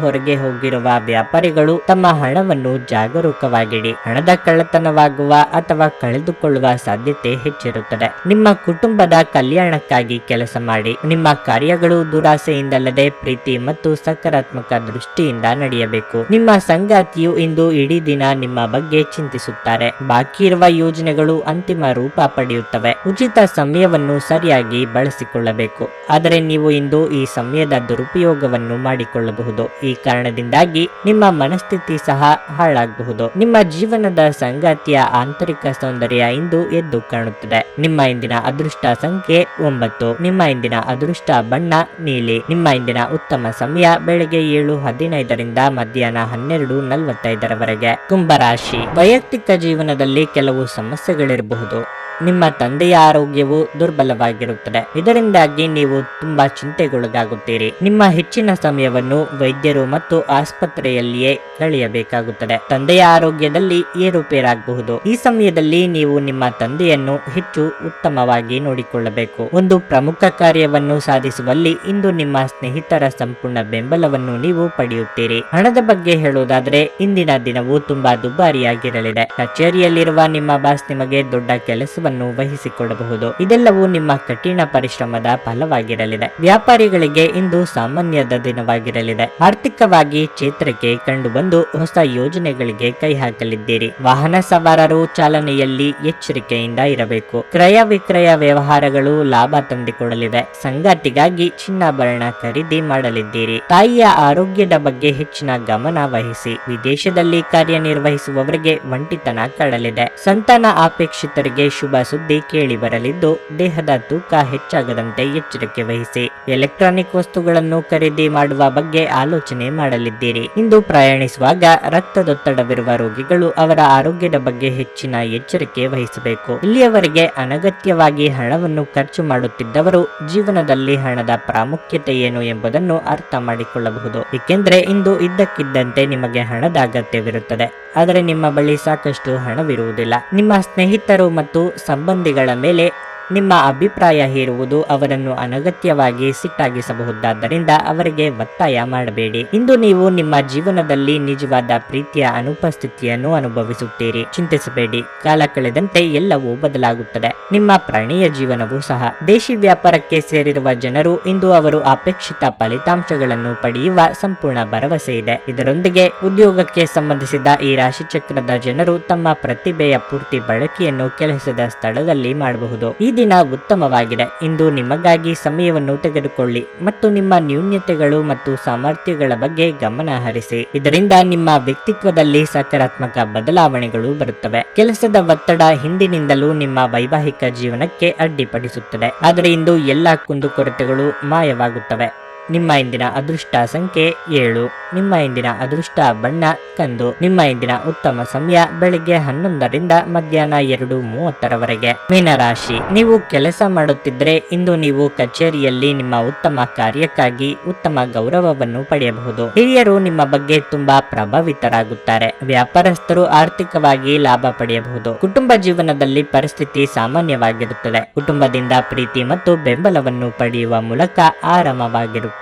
ಹೊರಗೆ ಹೋಗಿರುವ ವ್ಯಾಪಾರಿಗಳು ತಮ್ಮ ಹಣವನ್ನು ಜಾಗರೂಕವಾಗಿಡಿ. ಹಣದ ಕಳ್ಳತನವಾಗುವ ಅಥವಾ ಕಳೆದುಕೊಳ್ಳುವ ಸಾಧ್ಯತೆ ಹೆಚ್ಚಿರುತ್ತದೆ. ನಿಮ್ಮ ಕುಟುಂಬದ ಕಲ್ಯಾಣಕ್ಕಾಗಿ ಕೆಲಸ ಮಾಡಿ. ನಿಮ್ಮ ಕಾರ್ಯಗಳು ದುರಾಸೆಯಿಂದಲ್ಲದೆ ಪ್ರೀತಿ ಮತ್ತು ಸಕಾರಾತ್ಮಕ ದೃಷ್ಟಿಯಿಂದ ನಡೆಯಬೇಕು ನಿಮ್ಮ ಸಂಗಾತಿಯು ಇಂದು ಇಡೀ ದಿನ ನಿಮ್ಮ ಬಗ್ಗೆ ಚಿಂತಿಸುತ್ತಾರೆ. ಬಾಕಿ ಇರುವ ಯೋಜನೆಗಳು ಅಂತಿಮ ರೂಪ ಪಡೆಯುತ್ತವೆ. ಉಚಿತ ಸಮಯವನ್ನು ಸರಿಯಾಗಿ ಬಳಸಿಕೊಳ್ಳಬೇಕು. ಆದರೆ ನೀವು ಇಂದು ಈ ಸಮಯದ ದುರುಪಯೋಗವನ್ನು ಮಾಡಿಕೊಳ್ಳಬಹುದು. ಈ ಕಾರಣದಿಂದಾಗಿ ನಿಮ್ಮ ಮನಸ್ಥಿತಿ ಸಹ ಹಾಳಾಗಬಹುದು. ನಿಮ್ಮ ಜೀವನದ ಸಂಗಾತಿಯ ಆಂತರಿಕ ಸೌಂದರ್ಯ ಇಂದು ಎದ್ದು ಕಾಣುತ್ತದೆ. ನಿಮ್ಮ ಇಂದಿನ ಅದೃಷ್ಟ ಸಂಖ್ಯೆ ಒಂಬತ್ತು. ನಿಮ್ಮ ಇಂದಿನ ಅದೃಷ್ಟ ಬಣ್ಣ ನೀಲಿ. ನಿಮ್ಮ ಇಂದಿನ ಉತ್ತಮ ಸಮಯ ಬೆಳಗ್ಗೆ ಏಳು ಹದಿನೈದರಿಂದ ಮಧ್ಯಾಹ್ನ ಹನ್ನೆರಡು ನಲವತ್ತೈದರವರೆಗೆ. ಕುಂಭರಾಶಿ. ವೈಯಕ್ತಿಕ ಜೀವನದಲ್ಲಿ ಕೆಲವು ಸಮಸ್ಯೆಗಳಿರಬಹುದು. ನಿಮ್ಮ ತಂದೆಯ ಆರೋಗ್ಯವು ದುರ್ಬಲವಾಗಿರುತ್ತದೆ. ಇದರಿಂದಾಗಿ ನೀವು ತುಂಬಾ ಚಿಂತೆಗೊಳಗಾಗುತ್ತೀರಿ. ನಿಮ್ಮ ಹೆಚ್ಚಿನ ಸಮಯವನ್ನು ವೈದ್ಯರು ಮತ್ತು ಆಸ್ಪತ್ರೆಯಲ್ಲಿಯೇ ಕಳೆಯಬೇಕಾಗುತ್ತದೆ. ತಂದೆಯ ಆರೋಗ್ಯದಲ್ಲಿ ಏರುಪೇರಾಗಬಹುದು. ಈ ಸಮಯದಲ್ಲಿ ನೀವು ನಿಮ್ಮ ತಂದೆಯನ್ನು ಹೆಚ್ಚು ಉತ್ತಮವಾಗಿ ನೋಡಿಕೊಳ್ಳಬೇಕು. ಒಂದು ಪ್ರಮುಖ ಕಾರ್ಯವನ್ನು ಸಾಧಿಸುವಲ್ಲಿ ಇಂದು ನಿಮ್ಮ ಸ್ನೇಹಿತರ ಸಂಪೂರ್ಣ ಬೆಂಬಲವನ್ನು ನೀವು ಪಡೆಯುತ್ತೀರಿ. ಹಣದ ಬಗ್ಗೆ ಹೇಳುವುದಾದ್ರೆ, ಇಂದಿನ ದಿನವು ತುಂಬಾ ದುಬಾರಿಯಾಗಿರಲಿದೆ. ಕಚೇರಿಯಲ್ಲಿರುವ ನಿಮ್ಮ ಬಾಸ್ ನಿಮಗೆ ದೊಡ್ಡ ಕೆಲಸವನ್ನು ಹಣವನ್ನು ವಹಿಸಿಕೊಳ್ಳಬಹುದು ಇದೆಲ್ಲವೂ ನಿಮ್ಮ ಕಠಿಣ ಪರಿಶ್ರಮದ ಫಲವಾಗಿರಲಿದೆ. ವ್ಯಾಪಾರಿಗಳಿಗೆ ಇಂದು ಸಾಮಾನ್ಯದ ದಿನವಾಗಿರಲಿದೆ. ಆರ್ಥಿಕವಾಗಿ ಕ್ಷೇತ್ರಕ್ಕೆ ಕಂಡುಬಂದು ಹೊಸ ಯೋಜನೆಗಳಿಗೆ ಕೈ ಹಾಕಲಿದ್ದೀರಿ. ವಾಹನ ಸವಾರರು ಚಾಲನೆಯಲ್ಲಿ ಎಚ್ಚರಿಕೆಯಿಂದ ಇರಬೇಕು. ಕ್ರಯ ವಿಕ್ರಯ ವ್ಯವಹಾರಗಳು ಲಾಭ ತಂದಿಕೊಡಲಿವೆ. ಸಂಗಾತಿಗಾಗಿ ಚಿನ್ನಾಭರಣ ಖರೀದಿ ಮಾಡಲಿದ್ದೀರಿ. ತಾಯಿಯ ಆರೋಗ್ಯದ ಬಗ್ಗೆ ಹೆಚ್ಚಿನ ಗಮನ ವಹಿಸಿ ವಿದೇಶದಲ್ಲಿ ಕಾರ್ಯನಿರ್ವಹಿಸುವವರಿಗೆ ಒಂಟಿತನ ಕಾಡಲಿದೆ. ಸಂತಾನ ಅಪೇಕ್ಷಿತರಿಗೆ ಶುಭ ಸುದ್ದಿ ಕೇಳಿ ಬರಲಿದ್ದು, ದೇಹದ ತೂಕ ಹೆಚ್ಚಾಗದಂತೆ ಎಚ್ಚರಿಕೆ ವಹಿಸಿ. ಎಲೆಕ್ಟ್ರಾನಿಕ್ ವಸ್ತುಗಳನ್ನು ಖರೀದಿ ಮಾಡುವ ಬಗ್ಗೆ ಆಲೋಚನೆ ಮಾಡಲಿದ್ದೀರಿ. ಇಂದು ಪ್ರಯಾಣಿಸುವಾಗ ರಕ್ತದೊತ್ತಡವಿರುವ ರೋಗಿಗಳು ಅವರ ಆರೋಗ್ಯದ ಬಗ್ಗೆ ಹೆಚ್ಚಿನ ಎಚ್ಚರಿಕೆ ವಹಿಸಬೇಕು. ಇಲ್ಲಿಯವರೆಗೆ ಅನಗತ್ಯವಾಗಿ ಹಣವನ್ನು ಖರ್ಚು ಮಾಡುತ್ತಿದ್ದವರು ಜೀವನದಲ್ಲಿ ಹಣದ ಪ್ರಾಮುಖ್ಯತೆ ಏನು ಎಂಬುದನ್ನು ಅರ್ಥ ಮಾಡಿಕೊಳ್ಳಬಹುದು. ಏಕೆಂದರೆ ಇಂದು ಇದ್ದಕ್ಕಿದ್ದಂತೆ ನಿಮಗೆ ಹಣದ ಅಗತ್ಯವಿರುತ್ತದೆ. ಆದರೆ ನಿಮ್ಮ ಬಳಿ ಸಾಕಷ್ಟು ಹಣವಿರುವುದಿಲ್ಲ. ನಿಮ್ಮ ಸ್ನೇಹಿತರು ಮತ್ತು ಸಂಬಂಧಿಗಳ ಮೇಲೆ ನಿಮ್ಮ ಅಭಿಪ್ರಾಯ ಹೇರುವುದು ಅವರನ್ನು ಅನಗತ್ಯವಾಗಿ ಸಿಟ್ಟಾಗಿಸಬಹುದಾದ್ದರಿಂದ ಅವರಿಗೆ ಒತ್ತಾಯ ಮಾಡಬೇಡಿ. ಇಂದು ನೀವು ನಿಮ್ಮ ಜೀವನದಲ್ಲಿ ನಿಜವಾದ ಪ್ರೀತಿಯ ಅನುಪಸ್ಥಿತಿಯನ್ನು ಅನುಭವಿಸುತ್ತೀರಿ. ಚಿಂತಿಸಬೇಡಿ. ಕಾಲ ಕಳೆದಂತೆ ಎಲ್ಲವೂ ಬದಲಾಗುತ್ತದೆ. ನಿಮ್ಮ ಪ್ರಾಣಿಯ ಜೀವನವೂ ಸಹ. ದೇಶಿ ವ್ಯಾಪಾರಕ್ಕೆ ಸೇರಿರುವ ಜನರು ಇಂದು ಅವರು ಅಪೇಕ್ಷಿತ ಫಲಿತಾಂಶಗಳನ್ನು ಪಡೆಯುವ ಸಂಪೂರ್ಣ ಭರವಸೆ ಇದೆ. ಇದರೊಂದಿಗೆ ಉದ್ಯೋಗಕ್ಕೆ ಸಂಬಂಧಿಸಿದ ಈ ರಾಶಿಚಕ್ರದ ಜನರು ತಮ್ಮ ಪ್ರತಿಭೆಯ ಪೂರ್ತಿ ಬಳಕೆಯನ್ನು ಕೆಲಸದ ಸ್ಥಳದಲ್ಲಿ ಮಾಡಬಹುದು. ಈ ದಿನ ಉತ್ತಮವಾಗಿದೆ. ಇಂದು ನಿಮಗಾಗಿ ಸಮಯವನ್ನು ತೆಗೆದುಕೊಳ್ಳಿ ಮತ್ತು ನಿಮ್ಮ ನ್ಯೂನ್ಯತೆಗಳು ಮತ್ತು ಸಾಮರ್ಥ್ಯಗಳ ಬಗ್ಗೆ ಗಮನ ಹರಿಸಿ. ಇದರಿಂದ ನಿಮ್ಮ ವ್ಯಕ್ತಿತ್ವದಲ್ಲಿ ಸಕಾರಾತ್ಮಕ ಬದಲಾವಣೆಗಳು ಬರುತ್ತವೆ. ಕೆಲಸದ ಒತ್ತಡ ಹಿಂದಿನಿಂದಲೂ ನಿಮ್ಮ ವೈವಾಹಿಕ ಜೀವನಕ್ಕೆ ಅಡ್ಡಿಪಡಿಸುತ್ತದೆ. ಆದರೆ ಇಂದು ಎಲ್ಲಾ ಕುಂದುಕೊರತೆಗಳು ಮಾಯವಾಗುತ್ತವೆ. ನಿಮ್ಮ ಇಂದಿನ ಅದೃಷ್ಟ ಸಂಖ್ಯೆ ಏಳು. ನಿಮ್ಮ ಇಂದಿನ ಅದೃಷ್ಟ ಬಣ್ಣ ಕಂದು. ನಿಮ್ಮ ಇಂದಿನ ಉತ್ತಮ ಸಮಯ ಬೆಳಿಗ್ಗೆ ಹನ್ನೊಂದರಿಂದ ಮಧ್ಯಾಹ್ನ ಎರಡು ಮೂವತ್ತರವರೆಗೆ. ಮೀನರಾಶಿ. ನೀವು ಕೆಲಸ ಮಾಡುತ್ತಿದ್ರೆ ಇಂದು ನೀವು ಕಚೇರಿಯಲ್ಲಿ ನಿಮ್ಮ ಉತ್ತಮ ಕಾರ್ಯಕ್ಕಾಗಿ ಉತ್ತಮ ಗೌರವವನ್ನು ಪಡೆಯಬಹುದು. ಹಿರಿಯರು ನಿಮ್ಮ ಬಗ್ಗೆ ತುಂಬಾ ಪ್ರಭಾವಿತರಾಗುತ್ತಾರೆ. ವ್ಯಾಪಾರಸ್ಥರು ಆರ್ಥಿಕವಾಗಿ ಲಾಭ ಪಡೆಯಬಹುದು. ಕುಟುಂಬ ಜೀವನದಲ್ಲಿ ಪರಿಸ್ಥಿತಿ ಸಾಮಾನ್ಯವಾಗಿರುತ್ತದೆ. ಕುಟುಂಬದಿಂದ ಪ್ರೀತಿ ಮತ್ತು ಬೆಂಬಲವನ್ನು ಪಡೆಯುವ ಮೂಲಕ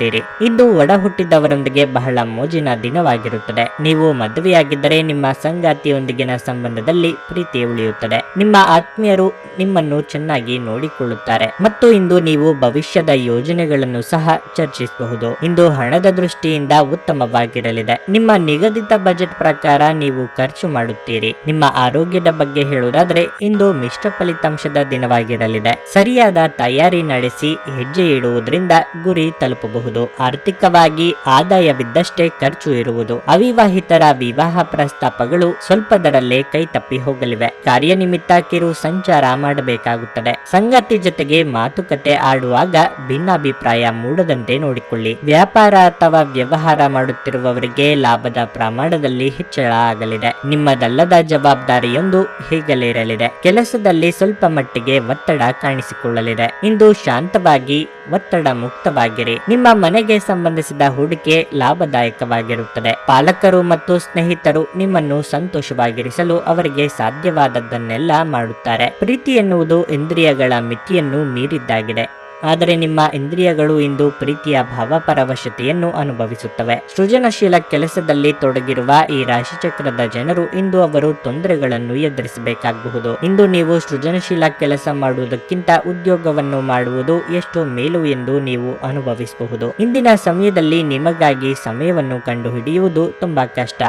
ಆರಾಮವಾಗಿರುತ್ತೀರಿ ಇದು ಒಡ ಹುಟ್ಟಿದವರೊಂದಿಗೆ ಬಹಳ ಮೋಜಿನ ದಿನವಾಗಿರುತ್ತದೆ. ನೀವು ಮದುವೆಯಾಗಿದ್ದರೆ ನಿಮ್ಮ ಸಂಗಾತಿಯೊಂದಿಗಿನ ಸಂಬಂಧದಲ್ಲಿ ಪ್ರೀತಿ ಉಳಿಯುತ್ತದೆ. ನಿಮ್ಮ ಆತ್ಮೀಯರು ನಿಮ್ಮನ್ನು ಚೆನ್ನಾಗಿ ನೋಡಿಕೊಳ್ಳುತ್ತಾರೆ. ಮತ್ತು ಇಂದು ನೀವು ಭವಿಷ್ಯದ ಯೋಜನೆಗಳನ್ನು ಸಹ ಚರ್ಚಿಸಬಹುದು. ಇಂದು ಹಣದ ದೃಷ್ಟಿಯಿಂದ ಉತ್ತಮವಾಗಿರಲಿದೆ. ನಿಮ್ಮ ನಿಗದಿತ ಬಜೆಟ್ ಪ್ರಕಾರ ನೀವು ಖರ್ಚು ಮಾಡುತ್ತೀರಿ. ನಿಮ್ಮ ಆರೋಗ್ಯದ ಬಗ್ಗೆ ಹೇಳುವುದಾದ್ರೆ, ಇಂದು ಮಿಶ್ರ ಫಲಿತಾಂಶದ ದಿನವಾಗಿರಲಿದೆ. ಸರಿಯಾದ ತಯಾರಿ ನಡೆಸಿ ಹೆಜ್ಜೆ ಇಡುವುದರಿಂದ ಗುರಿ ತಲುಪಬಹುದು. ಆರ್ಥಿಕವಾಗಿ ಆದಾಯವಿದ್ದಷ್ಟೇ ಖರ್ಚು ಇರುವುದು. ಅವಿವಾಹಿತರ ವಿವಾಹ ಪ್ರಸ್ತಾಪಗಳು ಸ್ವಲ್ಪದರಲ್ಲೇ ಕೈ ತಪ್ಪಿ ಹೋಗಲಿವೆ. ಕಾರ್ಯನಿಮಿತ್ತ ಕಿರು ಸಂಚಾರ ಮಾಡಬೇಕಾಗುತ್ತದೆ. ಸಂಗತಿ ಜೊತೆಗೆ ಮಾತುಕತೆ ಆಡುವಾಗ ಭಿನ್ನಾಭಿಪ್ರಾಯ ಮೂಡದಂತೆ ನೋಡಿಕೊಳ್ಳಿ. ವ್ಯಾಪಾರ ಅಥವಾ ವ್ಯವಹಾರ ಮಾಡುತ್ತಿರುವವರಿಗೆ ಲಾಭದ ಪ್ರಮಾಣದಲ್ಲಿ ಹೆಚ್ಚಳ ಆಗಲಿದೆ. ನಿಮ್ಮದಲ್ಲದ ಜವಾಬ್ದಾರಿಯೊಂದು ಹೀಗಲಿರಲಿದೆ. ಕೆಲಸದಲ್ಲಿ ಸ್ವಲ್ಪ ಮಟ್ಟಿಗೆ ಒತ್ತಡ ಕಾಣಿಸಿಕೊಳ್ಳಲಿದೆ. ಇಂದು ಶಾಂತವಾಗಿ, ಒತ್ತಡ ಮುಕ್ತವಾಗಿರಿ. ಮನೆಗೆ ಸಂಬಂಧಿಸಿದ ಹೂಡಿಕೆ ಲಾಭದಾಯಕವಾಗಿರುತ್ತದೆ. ಪಾಲಕರು ಮತ್ತು ಸ್ನೇಹಿತರು ನಿಮ್ಮನ್ನು ಸಂತೋಷವಾಗಿರಿಸಲು ಅವರಿಗೆ ಸಾಧ್ಯವಾದದ್ದನ್ನೆಲ್ಲ ಮಾಡುತ್ತಾರೆ. ಪ್ರೀತಿ ಎನ್ನುವುದು ಇಂದ್ರಿಯಗಳ ಮಿತಿಯನ್ನು ಮೀರಿದ್ದಾಗಿದೆ. ಆದರೆ ನಿಮ್ಮ ಇಂದ್ರಿಯಗಳು ಇಂದು ಪ್ರೀತಿಯ ಭಾವಪರವಶತೆಯನ್ನು ಅನುಭವಿಸುತ್ತವೆ. ಸೃಜನಶೀಲ ಕೆಲಸದಲ್ಲಿ ತೊಡಗಿರುವ ಈ ರಾಶಿಚಕ್ರದ ಜನರು ಇಂದು ಅವರು ತೊಂದರೆಗಳನ್ನು ಎದುರಿಸಬೇಕಾಗಬಹುದು. ಇಂದು ನೀವು ಸೃಜನಶೀಲ ಕೆಲಸ ಮಾಡುವುದಕ್ಕಿಂತ ಉದ್ಯೋಗವನ್ನು ಮಾಡುವುದು ಎಷ್ಟು ಮೇಲು ಎಂದು ನೀವು ಅನುಭವಿಸಬಹುದು. ಇಂದಿನ ಸಮಯದಲ್ಲಿ ನಿಮಗಾಗಿ ಸಮಯವನ್ನು ಕಂಡುಹಿಡಿಯುವುದು ತುಂಬಾ ಕಷ್ಟ.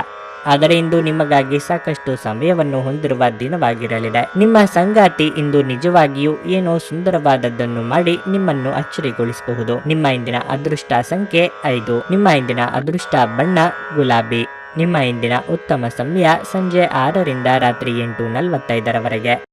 ಆದರೆ ಇಂದು ನಿಮಗಾಗಿ ಸಾಕಷ್ಟು ಸಮಯವನ್ನು ಹೊಂದಿರುವ ದಿನವಾಗಿರಲಿದೆ. ನಿಮ್ಮ ಸಂಗಾತಿ ಇಂದು ನಿಜವಾಗಿಯೂ ಏನೋ ಸುಂದರವಾದದ್ದನ್ನು ಮಾಡಿ ನಿಮ್ಮನ್ನು ಅಚ್ಚರಿಗೊಳಿಸಬಹುದು. ನಿಮ್ಮ ಇಂದಿನ ಅದೃಷ್ಟ ಸಂಖ್ಯೆ ಐದು. ನಿಮ್ಮ ಇಂದಿನ ಅದೃಷ್ಟ ಬಣ್ಣ ಗುಲಾಬಿ. ನಿಮ್ಮ ಇಂದಿನ ಉತ್ತಮ ಸಮಯ ಸಂಜೆ ಆರರಿಂದ ರಾತ್ರಿ ಎಂಟು ನಲವತ್ತೈದರವರೆಗೆ.